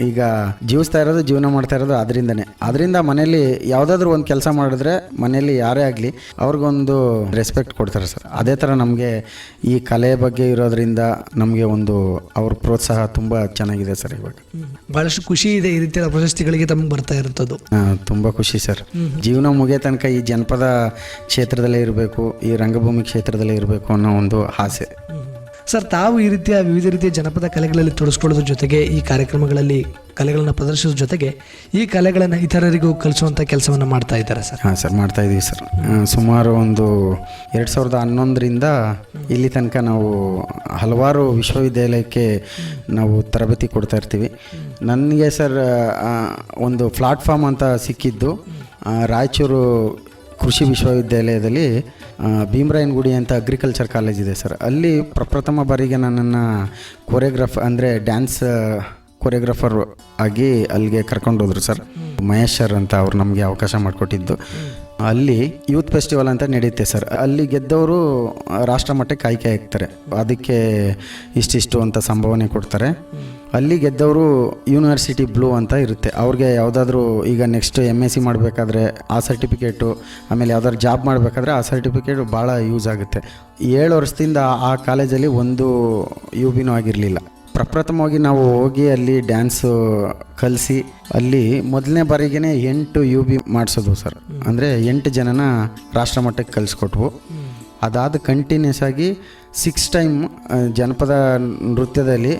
ಈಗ ಜೀವಿಸ್ತಾ ಇರೋದು ಜೀವನ ಮಾಡ್ತಾ ಇರೋದು ಅದರಿಂದನೇ. ಅದರಿಂದ ಮನೇಲಿ ಯಾವುದಾದ್ರೂ ಒಂದು ಕೆಲಸ ಮಾಡಿದ್ರೆ ಮನೆಯಲ್ಲಿ ಯಾರೇ ಆಗಲಿ ಅವ್ರಿಗೊಂದು ರೆಸ್ಪೆಕ್ಟ್ ಕೊಡ್ತಾರೆ ಸರ್. ಅದೇ ಥರ ನಮಗೆ ಈ ಕಲೆ ಬಗ್ಗೆ ಇರೋದ್ರಿಂದ ನಮಗೆ ಒಂದು ಅವ್ರ ಪ್ರೋತ್ಸಾಹ ತುಂಬ ಚೆನ್ನಾಗಿದೆ ಸರ್ ಇವಾಗ. ಬಹಳಷ್ಟು ಖುಷಿ ಇದೆ ಈ ರೀತಿಯ ಪ್ರಶಸ್ತಿಗಳಿಗೆ ತಮಗೆ ಬರ್ತಾ ಇರುತ್ತದು ತುಂಬ ಖುಷಿ ಸರ್. ಜೀವನ ಮುಗಿಯೋ ತನಕ ಈ ಜನಪದ ಕ್ಷೇತ್ರದಲ್ಲೇ ಇರಬೇಕು ಈ ರಂಗಭೂಮಿ ಕ್ಷೇತ್ರದಲ್ಲೇ ಇರಬೇಕು ಅನ್ನೋ ಒಂದು ಆಸೆ. ಸರ್, ತಾವು ಈ ರೀತಿಯ ವಿವಿಧ ರೀತಿಯ ಜನಪದ ಕಲೆಗಳಲ್ಲಿ ತೊಡಸ್ಕೊಳ್ಳೋದ್ರ ಜೊತೆಗೆ ಈ ಕಾರ್ಯಕ್ರಮಗಳಲ್ಲಿ ಕಲೆಗಳನ್ನು ಪ್ರದರ್ಶಿಸೋದ್ರ ಜೊತೆಗೆ ಈ ಕಲೆಗಳನ್ನು ಇತರರಿಗೂ ಕಲಿಸುವಂಥ ಕೆಲಸವನ್ನು ಮಾಡ್ತಾ ಇದ್ದಾರೆ ಸರ್. ಹಾಂ ಸರ್, ಮಾಡ್ತಾ ಇದ್ದೀವಿ ಸರ್. ಸುಮಾರು ಒಂದು ಎರಡು ಸಾವಿರದ ಹನ್ನೊಂದರಿಂದ ಇಲ್ಲಿ ತನಕ ನಾವು ಹಲವಾರು ವಿಶ್ವವಿದ್ಯಾಲಯಕ್ಕೆ ನಾವು ತರಬೇತಿ ಕೊಡ್ತಾ ಇರ್ತೀವಿ. ನನಗೆ ಸರ್ ಒಂದು ಪ್ಲಾಟ್ಫಾರ್ಮ್ ಅಂತ ಸಿಕ್ಕಿದ್ದು ರಾಯಚೂರು ಕೃಷಿ ವಿಶ್ವವಿದ್ಯಾಲಯದಲ್ಲಿ ಭೀಮರಾಯನಗುಡಿ ಅಂತ ಅಗ್ರಿಕಲ್ಚರ್ ಕಾಲೇಜ್ ಇದೆ ಸರ್. ಅಲ್ಲಿ ಪ್ರಪ್ರಥಮ ಬಾರಿಗೆ ನನ್ನನ್ನು ಕೊರಿಯೋಗ್ರಾಫ್ ಅಂದರೆ ಡ್ಯಾನ್ಸ್ ಕೊರಿಯೋಗ್ರಾಫರ್ ಆಗಿ ಅಲ್ಲಿಗೆ ಕರ್ಕೊಂಡು ಹೋದ್ರು ಸರ್. ಮಹೇಶ್ ಸರ್ ಅಂತ ಅವ್ರು ನಮಗೆ ಅವಕಾಶ ಮಾಡಿಕೊಟ್ಟಿದ್ದು. ಅಲ್ಲಿ ಯೂತ್ ಫೆಸ್ಟಿವಲ್ ಅಂತ ನಡೆಯುತ್ತೆ ಸರ್. ಅಲ್ಲಿ ಗೆದ್ದವರು ರಾಷ್ಟ್ರ ಮಟ್ಟಕ್ಕೆ ಆಯ್ಕೆ ಆಗ್ತಾರೆ. ಅದಕ್ಕೆ ಇಷ್ಟಿಷ್ಟು ಅಂತ ಸಂಭಾವನೆ ಕೊಡ್ತಾರೆ. ಅಲ್ಲಿ ಗೆದ್ದವರು ಯೂನಿವರ್ಸಿಟಿ ಬ್ಲೂ ಅಂತ ಇರುತ್ತೆ. ಅವ್ರಿಗೆ ಯಾವುದಾದ್ರೂ ಈಗ ನೆಕ್ಸ್ಟ್ ಎಂ ಎಸ್ ಸಿ ಮಾಡಬೇಕಾದ್ರೆ ಆ ಸರ್ಟಿಫಿಕೇಟು ಆಮೇಲೆ ಯಾವ್ದಾದ್ರು ಜಾಬ್ ಮಾಡಬೇಕಾದ್ರೆ ಆ ಸರ್ಟಿಫಿಕೇಟ್ ಭಾಳ ಯೂಸ್ ಆಗುತ್ತೆ. ಏಳು ವರ್ಷದಿಂದ ಆ ಕಾಲೇಜಲ್ಲಿ ಒಂದು ಯು ಬಿನೂ ಆಗಿರಲಿಲ್ಲ. ಪ್ರಪ್ರಥಮವಾಗಿ ನಾವು ಹೋಗಿ ಅಲ್ಲಿ ಡ್ಯಾನ್ಸು ಕಲಿಸಿ, ಅಲ್ಲಿ ಮೊದಲನೇ ಬಾರಿಗೇ ಎಂಟು ಯು ಬಿ ಮಾಡಿಸೋದು ಸರ್ ಅಂದರೆ ಎಂಟು ಜನನ ರಾಷ್ಟ್ರ ಮಟ್ಟಕ್ಕೆ ಕಲಿಸ್ಕೊಟ್ವು. ಅದಾದ ಕಂಟಿನ್ಯೂಸ್ ಆಗಿ ಸಿಕ್ಸ್ ಟೈಮ್ ಜನಪದ ನೃತ್ಯದಲ್ಲಿ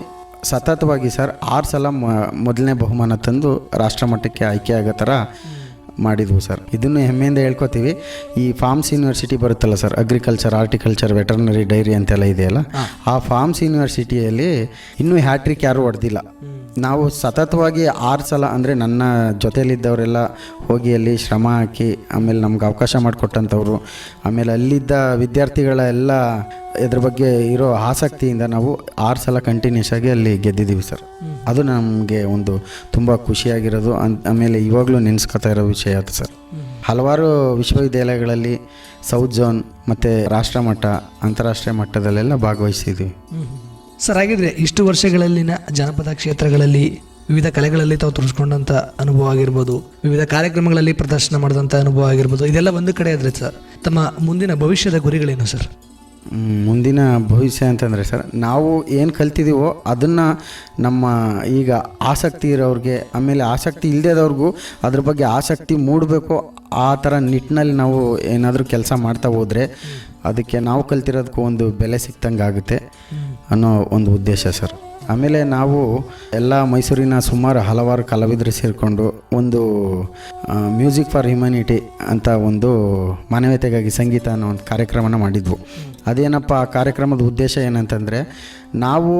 ಸತತವಾಗಿ ಸರ್ ಆರು ಸಲ ಮ- ಮೊದಲನೇ ಬಹುಮಾನ ತಂದು ರಾಷ್ಟ್ರ ಮಟ್ಟಕ್ಕೆ ಆಯ್ಕೆ ಆಗೋ ಥರ ಮಾಡಿದ್ವು ಸರ್. ಇದನ್ನು ಹೆಮ್ಮೆಯಿಂದ ಹೇಳ್ಕೊತೀವಿ. ಈ ಫಾರ್ಮ್ಸ್ ಯೂನಿವರ್ಸಿಟಿ ಬರುತ್ತಲ್ಲ sir agriculture horticulture veterinary dairy ಅಂತೆಲ್ಲ ಇದೆಯಲ್ಲ ಆ ಫಾರ್ಮ್ಸ್ ಯೂನಿವರ್ಸಿಟಿಯಲ್ಲಿ ಇನ್ನೂ ಹ್ಯಾಟ್ರಿಕ್ ಯಾರೂ ಹೊಡೆದಿಲ್ಲ. ನಾವು ಸತತವಾಗಿ ಆರು ಸಲ ಅಂದರೆ ನನ್ನ ಜೊತೆಯಲ್ಲಿದ್ದವರೆಲ್ಲ ಹೋಗಿ ಅಲ್ಲಿ ಶ್ರಮ ಹಾಕಿ ಆಮೇಲೆ ನಮ್ಗೆ ಅವಕಾಶ ಮಾಡಿಕೊಟ್ಟಂಥವ್ರು ಆಮೇಲೆ ಅಲ್ಲಿದ್ದ ವಿದ್ಯಾರ್ಥಿಗಳ ಎಲ್ಲ ಇದ್ರ ಬಗ್ಗೆ ಇರೋ ಆಸಕ್ತಿಯಿಂದ ನಾವು ಆರು ಸಲ ಕಂಟಿನ್ಯೂಸ್ ಆಗಿ ಅಲ್ಲಿ ಗೆದ್ದಿದ್ದೀವಿ ಸರ್. ಅದು ನಮಗೆ ಒಂದು ತುಂಬ ಖುಷಿಯಾಗಿರೋದು. ಅನ್- ಆಮೇಲೆ ಇವಾಗಲೂ ನೆನೆಸ್ಕೊತಾ ಇರೋ ವಿಷಯ ಅದು ಸರ್. ಹಲವಾರು ವಿಶ್ವವಿದ್ಯಾಲಯಗಳಲ್ಲಿ ಸೌತ್ ಝೋನ್ ಮತ್ತು ರಾಷ್ಟ್ರಮಟ್ಟ ಅಂತಾರಾಷ್ಟ್ರೀಯ ಮಟ್ಟದಲ್ಲೆಲ್ಲ ಭಾಗವಹಿಸಿದ್ದೀವಿ. ಸರ್ ಹಾಗಿದ್ರೆ ಇಷ್ಟು ವರ್ಷಗಳಲ್ಲಿನ ಜನಪದ ಕ್ಷೇತ್ರಗಳಲ್ಲಿ ವಿವಿಧ ಕಲೆಗಳಲ್ಲಿ ತಾವು ತೋರಿಸ್ಕೊಂಡಂಥ ಅನುಭವ ಆಗಿರ್ಬೋದು ವಿವಿಧ ಕಾರ್ಯಕ್ರಮಗಳಲ್ಲಿ ಪ್ರದರ್ಶನ ಮಾಡಿದಂಥ ಅನುಭವ ಆಗಿರ್ಬೋದು ಇದೆಲ್ಲ ಒಂದು ಕಡೆ ಆದರೆ ಸರ್ ತಮ್ಮ ಮುಂದಿನ ಭವಿಷ್ಯದ ಗುರಿಗಳೇನು ಸರ್? ಮುಂದಿನ ಭವಿಷ್ಯ ಅಂತಂದರೆ ಸರ್ ನಾವು ಏನು ಕಲ್ತಿದ್ದೀವೋ ಅದನ್ನು ನಮ್ಮ ಈಗ ಆಸಕ್ತಿ ಇರೋರಿಗೆ ಆಮೇಲೆ ಆಸಕ್ತಿ ಇಲ್ಲದೇದವ್ರಿಗೂ ಅದ್ರ ಬಗ್ಗೆ ಆಸಕ್ತಿ ಮೂಡಬೇಕು ಆ ಥರ ನಿಟ್ಟಿನಲ್ಲಿ ನಾವು ಏನಾದರೂ ಕೆಲಸ ಮಾಡ್ತಾ ಹೋದರೆ ಅದಕ್ಕೆ ನಾವು ಕಲ್ತಿರೋದಕ್ಕೂ ಒಂದು ಬೆಲೆ ಸಿಕ್ತಂಗೆ ಆಗುತ್ತೆ ಅನ್ನೋ ಒಂದು ಉದ್ದೇಶ ಸರ್. ಆಮೇಲೆ ನಾವು ಎಲ್ಲ ಮೈಸೂರಿನ ಸುಮಾರು ಹಲವಾರು ಕಲಾವಿದರು ಸೇರಿಕೊಂಡು ಒಂದು ಮ್ಯೂಸಿಕ್ ಫಾರ್ ಹ್ಯುಮ್ಯಾನಿಟಿ ಅಂತ ಒಂದು ಮಾನವೀಯತೆಗಾಗಿ ಸಂಗೀತ ಅನ್ನೋ ಒಂದು ಕಾರ್ಯಕ್ರಮನ ಮಾಡಿದ್ವು. ಅದೇನಪ್ಪ, ಆ ಕಾರ್ಯಕ್ರಮದ ಉದ್ದೇಶ ಏನಂತಂದರೆ ನಾವು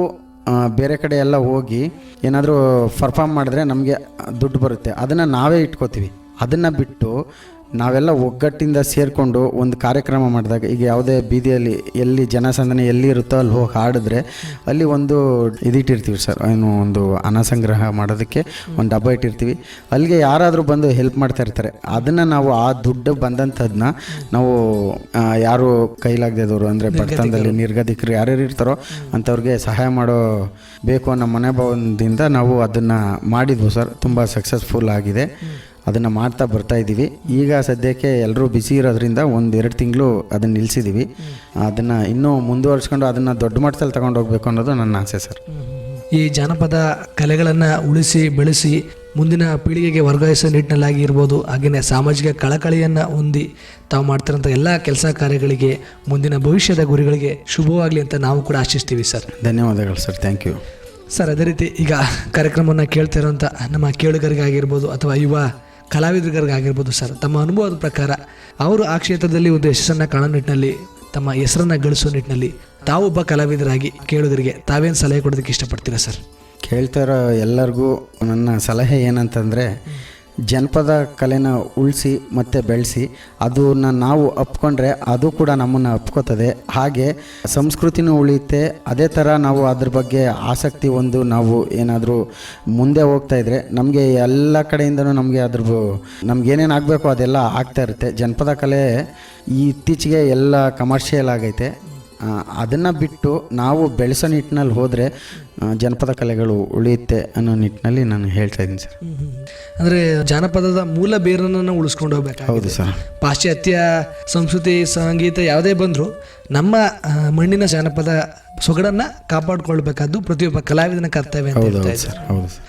ಬೇರೆ ಕಡೆ ಎಲ್ಲ ಹೋಗಿ ಏನಾದರೂ ಪರ್ಫಾರ್ಮ್ ಮಾಡಿದ್ರೆ ನಮಗೆ ದುಡ್ಡು ಬರುತ್ತೆ. ಅದನ್ನು ನಾವೇ ಇಟ್ಕೋತೀವಿ. ಅದನ್ನು ಬಿಟ್ಟು ನಾವೆಲ್ಲ ಒಗ್ಗಟ್ಟಿಂದ ಸೇರಿಕೊಂಡು ಒಂದು ಕಾರ್ಯಕ್ರಮ ಮಾಡಿದಾಗ ಈಗ ಯಾವುದೇ ಬೀದಿಯಲ್ಲಿ ಎಲ್ಲಿ ಜನಸಂದಣಿ ಎಲ್ಲಿ ಇರುತ್ತೋ ಅಲ್ಲಿ ಹೋಗಿ ಹಾಡಿದ್ರೆ ಅಲ್ಲಿ ಒಂದು ಇದಿಟ್ಟಿರ್ತೀವಿ ಸರ್ ಏನು ಒಂದು ಹಣ ಸಂಗ್ರಹ ಮಾಡೋದಕ್ಕೆ ಒಂದು ಡಬ್ಬ ಇಟ್ಟಿರ್ತೀವಿ. ಅಲ್ಲಿಗೆ ಯಾರಾದರೂ ಬಂದು ಹೆಲ್ಪ್ ಮಾಡ್ತಾ ಇರ್ತಾರೆ. ಅದನ್ನು ನಾವು ಆ ದುಡ್ಡು ಬಂದಂಥದ್ದನ್ನ ನಾವು ಯಾರು ಕೈಲಾಗದೇದವರು ಅಂದರೆ ಬಡತನದಲ್ಲಿ ನಿರ್ಗತಿಕರು ಯಾರ್ಯಾರು ಇರ್ತಾರೋ ಅಂಥವ್ರಿಗೆ ಸಹಾಯ ಮಾಡೋ ಬೇಕು ಅನ್ನೋ ಮನೋಭಾವದಿಂದ ನಾವು ಅದನ್ನು ಮಾಡಿದ್ವು ಸರ್. ತುಂಬ ಸಕ್ಸಸ್ಫುಲ್ ಆಗಿದೆ. ಅದನ್ನು ಮಾಡ್ತಾ ಬರ್ತಾ ಇದ್ದೀವಿ. ಈಗ ಸದ್ಯಕ್ಕೆ ಎಲ್ಲರೂ ಬಿಸಿ ಇರೋದ್ರಿಂದ ಒಂದು ಎರಡು ತಿಂಗಳು ಅದನ್ನು ನಿಲ್ಲಿಸಿದ್ದೀವಿ ಅದನ್ನು ಇನ್ನೂ ಮುಂದುವರಿಸ್ಕೊಂಡು ಅದನ್ನು ದೊಡ್ಡ ಮಟ್ಟದಲ್ಲಿ ತಗೊಂಡು ಹೋಗ್ಬೇಕು ಅನ್ನೋದು ನನ್ನ ಆಸೆ ಸರ್. ಈ ಜಾನಪದ ಕಲೆಗಳನ್ನು ಉಳಿಸಿ ಬೆಳೆಸಿ ಮುಂದಿನ ಪೀಳಿಗೆಗೆ ವರ್ಗಾಯಿಸೋ ನಿಟ್ಟಿನಲ್ಲಾಗಿರ್ಬೋದು ಹಾಗೆಯೇ ಸಾಮಾಜಿಕ ಕಳಕಳಿಯನ್ನು ಹೊಂದಿ ತಾವು ಮಾಡ್ತಿರೋಂಥ ಎಲ್ಲ ಕೆಲಸ ಕಾರ್ಯಗಳಿಗೆ ಮುಂದಿನ ಭವಿಷ್ಯದ ಗುರಿಗಳಿಗೆ ಶುಭವಾಗಲಿ ಅಂತ ನಾವು ಕೂಡ ಆಶಿಸ್ತೀವಿ ಸರ್. ಧನ್ಯವಾದಗಳು ಸರ್. ಥ್ಯಾಂಕ್ ಯು ಸರ್ ಅದೇ ರೀತಿ ಈಗ ಕಾರ್ಯಕ್ರಮವನ್ನು ಕೇಳ್ತಿರೋಂಥ ನಮ್ಮ ಕೇಳುಗರಿಗಾಗಿರ್ಬೋದು ಅಥವಾ ಯುವ ಕಲಾವಿದರಿಗಾಗಿರ್ಬೋದು ಸರ್. ತಮ್ಮ ಅನುಭವದ ಪ್ರಕಾರ ಅವರು ಆ ಕ್ಷೇತ್ರದಲ್ಲಿ ಒಂದು ಯಶಸ್ಸನ್ನು ಕಾಣೋ ನಿಟ್ಟಿನಲ್ಲಿ, ತಮ್ಮ ಹೆಸರನ್ನು ಗಳಿಸೋ ನಿಟ್ಟಿನಲ್ಲಿ ತಾವೊಬ್ಬ ಕಲಾವಿದರಾಗಿ ಕೇಳೋದ್ರಿಗೆ ತಾವೇನು ಸಲಹೆ ಕೊಡೋದಕ್ಕೆ ಇಷ್ಟಪಡ್ತೀರಾ ಸರ್? ಕೇಳ್ತಾ ಇರೋ ಎಲ್ಲರಿಗೂ ನನ್ನ ಸಲಹೆ ಏನಂತಂದರೆ ಜನಪದ ಕಲೆನ ಉಳಿಸಿ ಮತ್ತು ಬೆಳೆಸಿ, ಅದನ್ನ ನಾವು ಅಪ್ಕೊಂಡ್ರೆ ಅದು ಕೂಡ ನಮ್ಮನ್ನು ಅಪ್ಕೋತದೆ. ಹಾಗೆ ಸಂಸ್ಕೃತಿನೂ ಉಳಿಯುತ್ತೆ. ಅದೇ ಥರ ನಾವು ಅದ್ರ ಬಗ್ಗೆ ಆಸಕ್ತಿ ಒಂದು ನಾವು ಏನಾದರೂ ಮುಂದೆ ಹೋಗ್ತಾ ಇದ್ದರೆ ನಮಗೆ ಎಲ್ಲ ಕಡೆಯಿಂದನೂ ನಮಗೆ ಅದ್ರ ನಮ್ಗೆ ಏನೇನು ಆಗಬೇಕು ಅದೆಲ್ಲ ಆಗ್ತಾ ಇರುತ್ತೆ. ಜನಪದ ಕಲೆ ಇತ್ತೀಚೆಗೆ ಎಲ್ಲ ಕಮರ್ಷಿಯಲ್ ಆಗೈತೆ. ಅದನ್ನು ಬಿಟ್ಟು ನಾವು ಬೆಳೆಸೋ ನಿಟ್ಟಿನಲ್ಲಿ ಹೋದರೆ ಜನಪದ ಕಲೆಗಳು ಉಳಿಯುತ್ತೆ ಅನ್ನೋ ನಿಟ್ಟಿನಲ್ಲಿ ನಾನು ಹೇಳ್ತಾ ಇದ್ದೀನಿ ಸರ್. ಅಂದರೆ ಜಾನಪದದ ಮೂಲ ಬೇರನ್ನು ಉಳಿಸ್ಕೊಂಡು ಹೋಗ್ಬೇಕು ಹೌದು ಸರ್. ಪಾಶ್ಚಾತ್ಯ ಸಂಸ್ಕೃತಿ ಸಂಗೀತ ಯಾವುದೇ ಬಂದರೂ ನಮ್ಮ ಮಣ್ಣಿನ ಜಾನಪದ ಸೊಗಡನ್ನು ಕಾಪಾಡಿಕೊಳ್ಬೇಕಾದ್ದು ಪ್ರತಿಯೊಬ್ಬ ಕಲಾವಿದನ ಕರ್ತವ್ಯ ಅಂತ ಹೇಳ್ತಾ ಸರ್. ಹೌದು ಸರ್.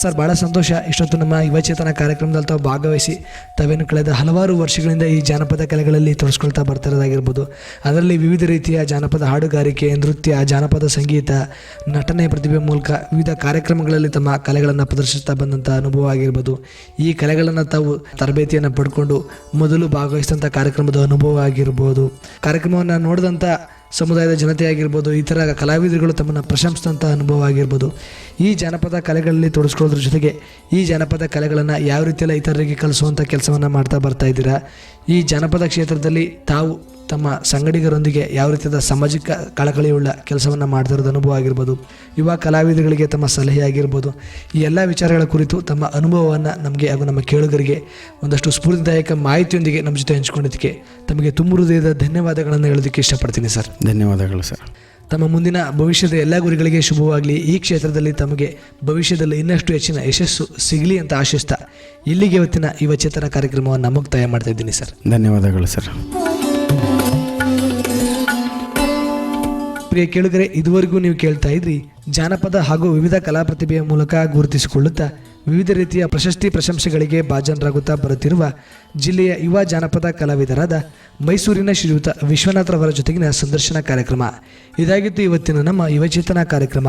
ಸರ್ ಭಾಳ ಸಂತೋಷ. ಇಷ್ಟೊತ್ತು ನಮ್ಮ ಯುವಚೇತನ ಕಾರ್ಯಕ್ರಮದಲ್ಲಿ ತಾವು ಭಾಗವಹಿಸಿ ತಾವೇನು ಕಳೆದ ಹಲವಾರು ವರ್ಷಗಳಿಂದ ಈ ಜಾನಪದ ಕಲೆಗಳಲ್ಲಿ ತೊಡಸ್ಕೊಳ್ತಾ ಬರ್ತಿರೋದಾಗಿರ್ಬೋದು ಅದರಲ್ಲಿ ವಿವಿಧ ರೀತಿಯ ಜಾನಪದ ಹಾಡುಗಾರಿಕೆ, ನೃತ್ಯ, ಜಾನಪದ ಸಂಗೀತ, ನಟನೆ ಪ್ರತಿಭೆ ಮೂಲಕ ವಿವಿಧ ಕಾರ್ಯಕ್ರಮಗಳಲ್ಲಿ ತಮ್ಮ ಕಲೆಗಳನ್ನು ಪ್ರದರ್ಶಿಸ್ತಾ ಬಂದಂಥ ಅನುಭವ ಆಗಿರ್ಬೋದು. ಈ ಕಲೆಗಳನ್ನು ತಾವು ತರಬೇತಿಯನ್ನು ಪಡ್ಕೊಂಡು ಮೊದಲು ಭಾಗವಹಿಸಿದಂಥ ಕಾರ್ಯಕ್ರಮದ ಅನುಭವ ಆಗಿರ್ಬೋದು. ಕಾರ್ಯಕ್ರಮವನ್ನು ನೋಡಿದಂಥ ಸಮುದಾಯದ ಜನತೆ ಆಗಿರ್ಬೋದು ಈ ಥರ ಕಲಾವಿದರುಗಳು ತಮ್ಮನ್ನು ಪ್ರಶಂಸಿದಂಥ ಅನುಭವ ಆಗಿರ್ಬೋದು, ಈ ಜನಪದ ಕಲೆಗಳಲ್ಲಿ ತೊಡಸ್ಕೊಳ್ಳೋದ್ರ ಜೊತೆಗೆ ಈ ಜನಪದ ಕಲೆಗಳನ್ನು ಯಾವ ರೀತಿಯೆಲ್ಲ ಇತರರಿಗೆ ಕಲಿಸುವಂಥ ಕೆಲಸವನ್ನು ಮಾಡ್ತಾ ಬರ್ತಾ ಇದ್ದೀರಾ? ಈ ಜನಪದ ಕ್ಷೇತ್ರದಲ್ಲಿ ತಾವು ತಮ್ಮ ಸಂಗಡಿಗರೊಂದಿಗೆ ಯಾವ ರೀತಿಯಾದ ಸಾಮಾಜಿಕ ಕಳಕಳಿಯುಳ್ಳ ಕೆಲಸವನ್ನು ಮಾಡ್ತಿರೋದು ಅನುಭವ ಆಗಿರ್ಬೋದು ಯುವ ಕಲಾವಿದರಿಗೆ ತಮ್ಮ ಸಲಹೆ ಆಗಿರ್ಬೋದು ಈ ಎಲ್ಲ ವಿಚಾರಗಳ ಕುರಿತು ತಮ್ಮ ಅನುಭವವನ್ನು ನಮಗೆ ಹಾಗೂ ನಮ್ಮ ಕೇಳುಗರಿಗೆ ಒಂದಷ್ಟು ಸ್ಫೂರ್ತಿದಾಯಕ ಮಾಹಿತಿಯೊಂದಿಗೆ ನಮ್ಮ ಜೊತೆ ಹಂಚ್ಕೊಂಡಿದ್ದಕ್ಕೆ ತಮಗೆ ತುಂಬ ಹೃದಯದ ಧನ್ಯವಾದಗಳನ್ನು ಹೇಳೋದಕ್ಕೆ ಇಷ್ಟಪಡ್ತೀನಿ ಸರ್. ಧನ್ಯವಾದಗಳು ಸರ್. ತಮ್ಮ ಮುಂದಿನ ಭವಿಷ್ಯದ ಎಲ್ಲ ಗುರಿಗಳಿಗೆ ಶುಭವಾಗಲಿ. ಈ ಕ್ಷೇತ್ರದಲ್ಲಿ ತಮಗೆ ಭವಿಷ್ಯದಲ್ಲಿ ಇನ್ನಷ್ಟು ಹೆಚ್ಚಿನ ಯಶಸ್ಸು ಸಿಗಲಿ ಅಂತ ಆಶಿಸ್ತಾ ಇಲ್ಲಿಗೆ ಇವತ್ತಿನ ಚೇತನ ಕಾರ್ಯಕ್ರಮವನ್ನು ಮುಕ್ತಾಯ ಮಾಡ್ತಾ ಇದ್ದೀನಿ ಸರ್. ಧನ್ಯವಾದಗಳು ಸರ್. ಪ್ರಿಯ ಕೇಳಿದರೆ ಇದುವರೆಗೂ ನೀವು ಕೇಳ್ತಾ ಇದ್ರಿ ಜಾನಪದ ಹಾಗೂ ವಿವಿಧ ಕಲಾ ಪ್ರತಿಭೆಯ ಮೂಲಕ ಗುರುತಿಸಿಕೊಳ್ಳುತ್ತಾ ವಿವಿಧ ರೀತಿಯ ಪ್ರಶಸ್ತಿ ಪ್ರಶಂಸೆಗಳಿಗೆ ಭಾಜನರಾಗುತ್ತಾ ಬರುತ್ತಿರುವ ಜಿಲ್ಲೆಯ ಯುವ ಜಾನಪದ ಕಲಾವಿದರಾದ ಮೈಸೂರಿನ ಶ್ರೀಯುತ ವಿಶ್ವನಾಥ್ರವರ ಜೊತೆಗಿನ ಸಂದರ್ಶನ ಕಾರ್ಯಕ್ರಮ. ಇದಾಗಿತ್ತು ಇವತ್ತಿನ ನಮ್ಮ ಯುವಚೇತನ ಕಾರ್ಯಕ್ರಮ.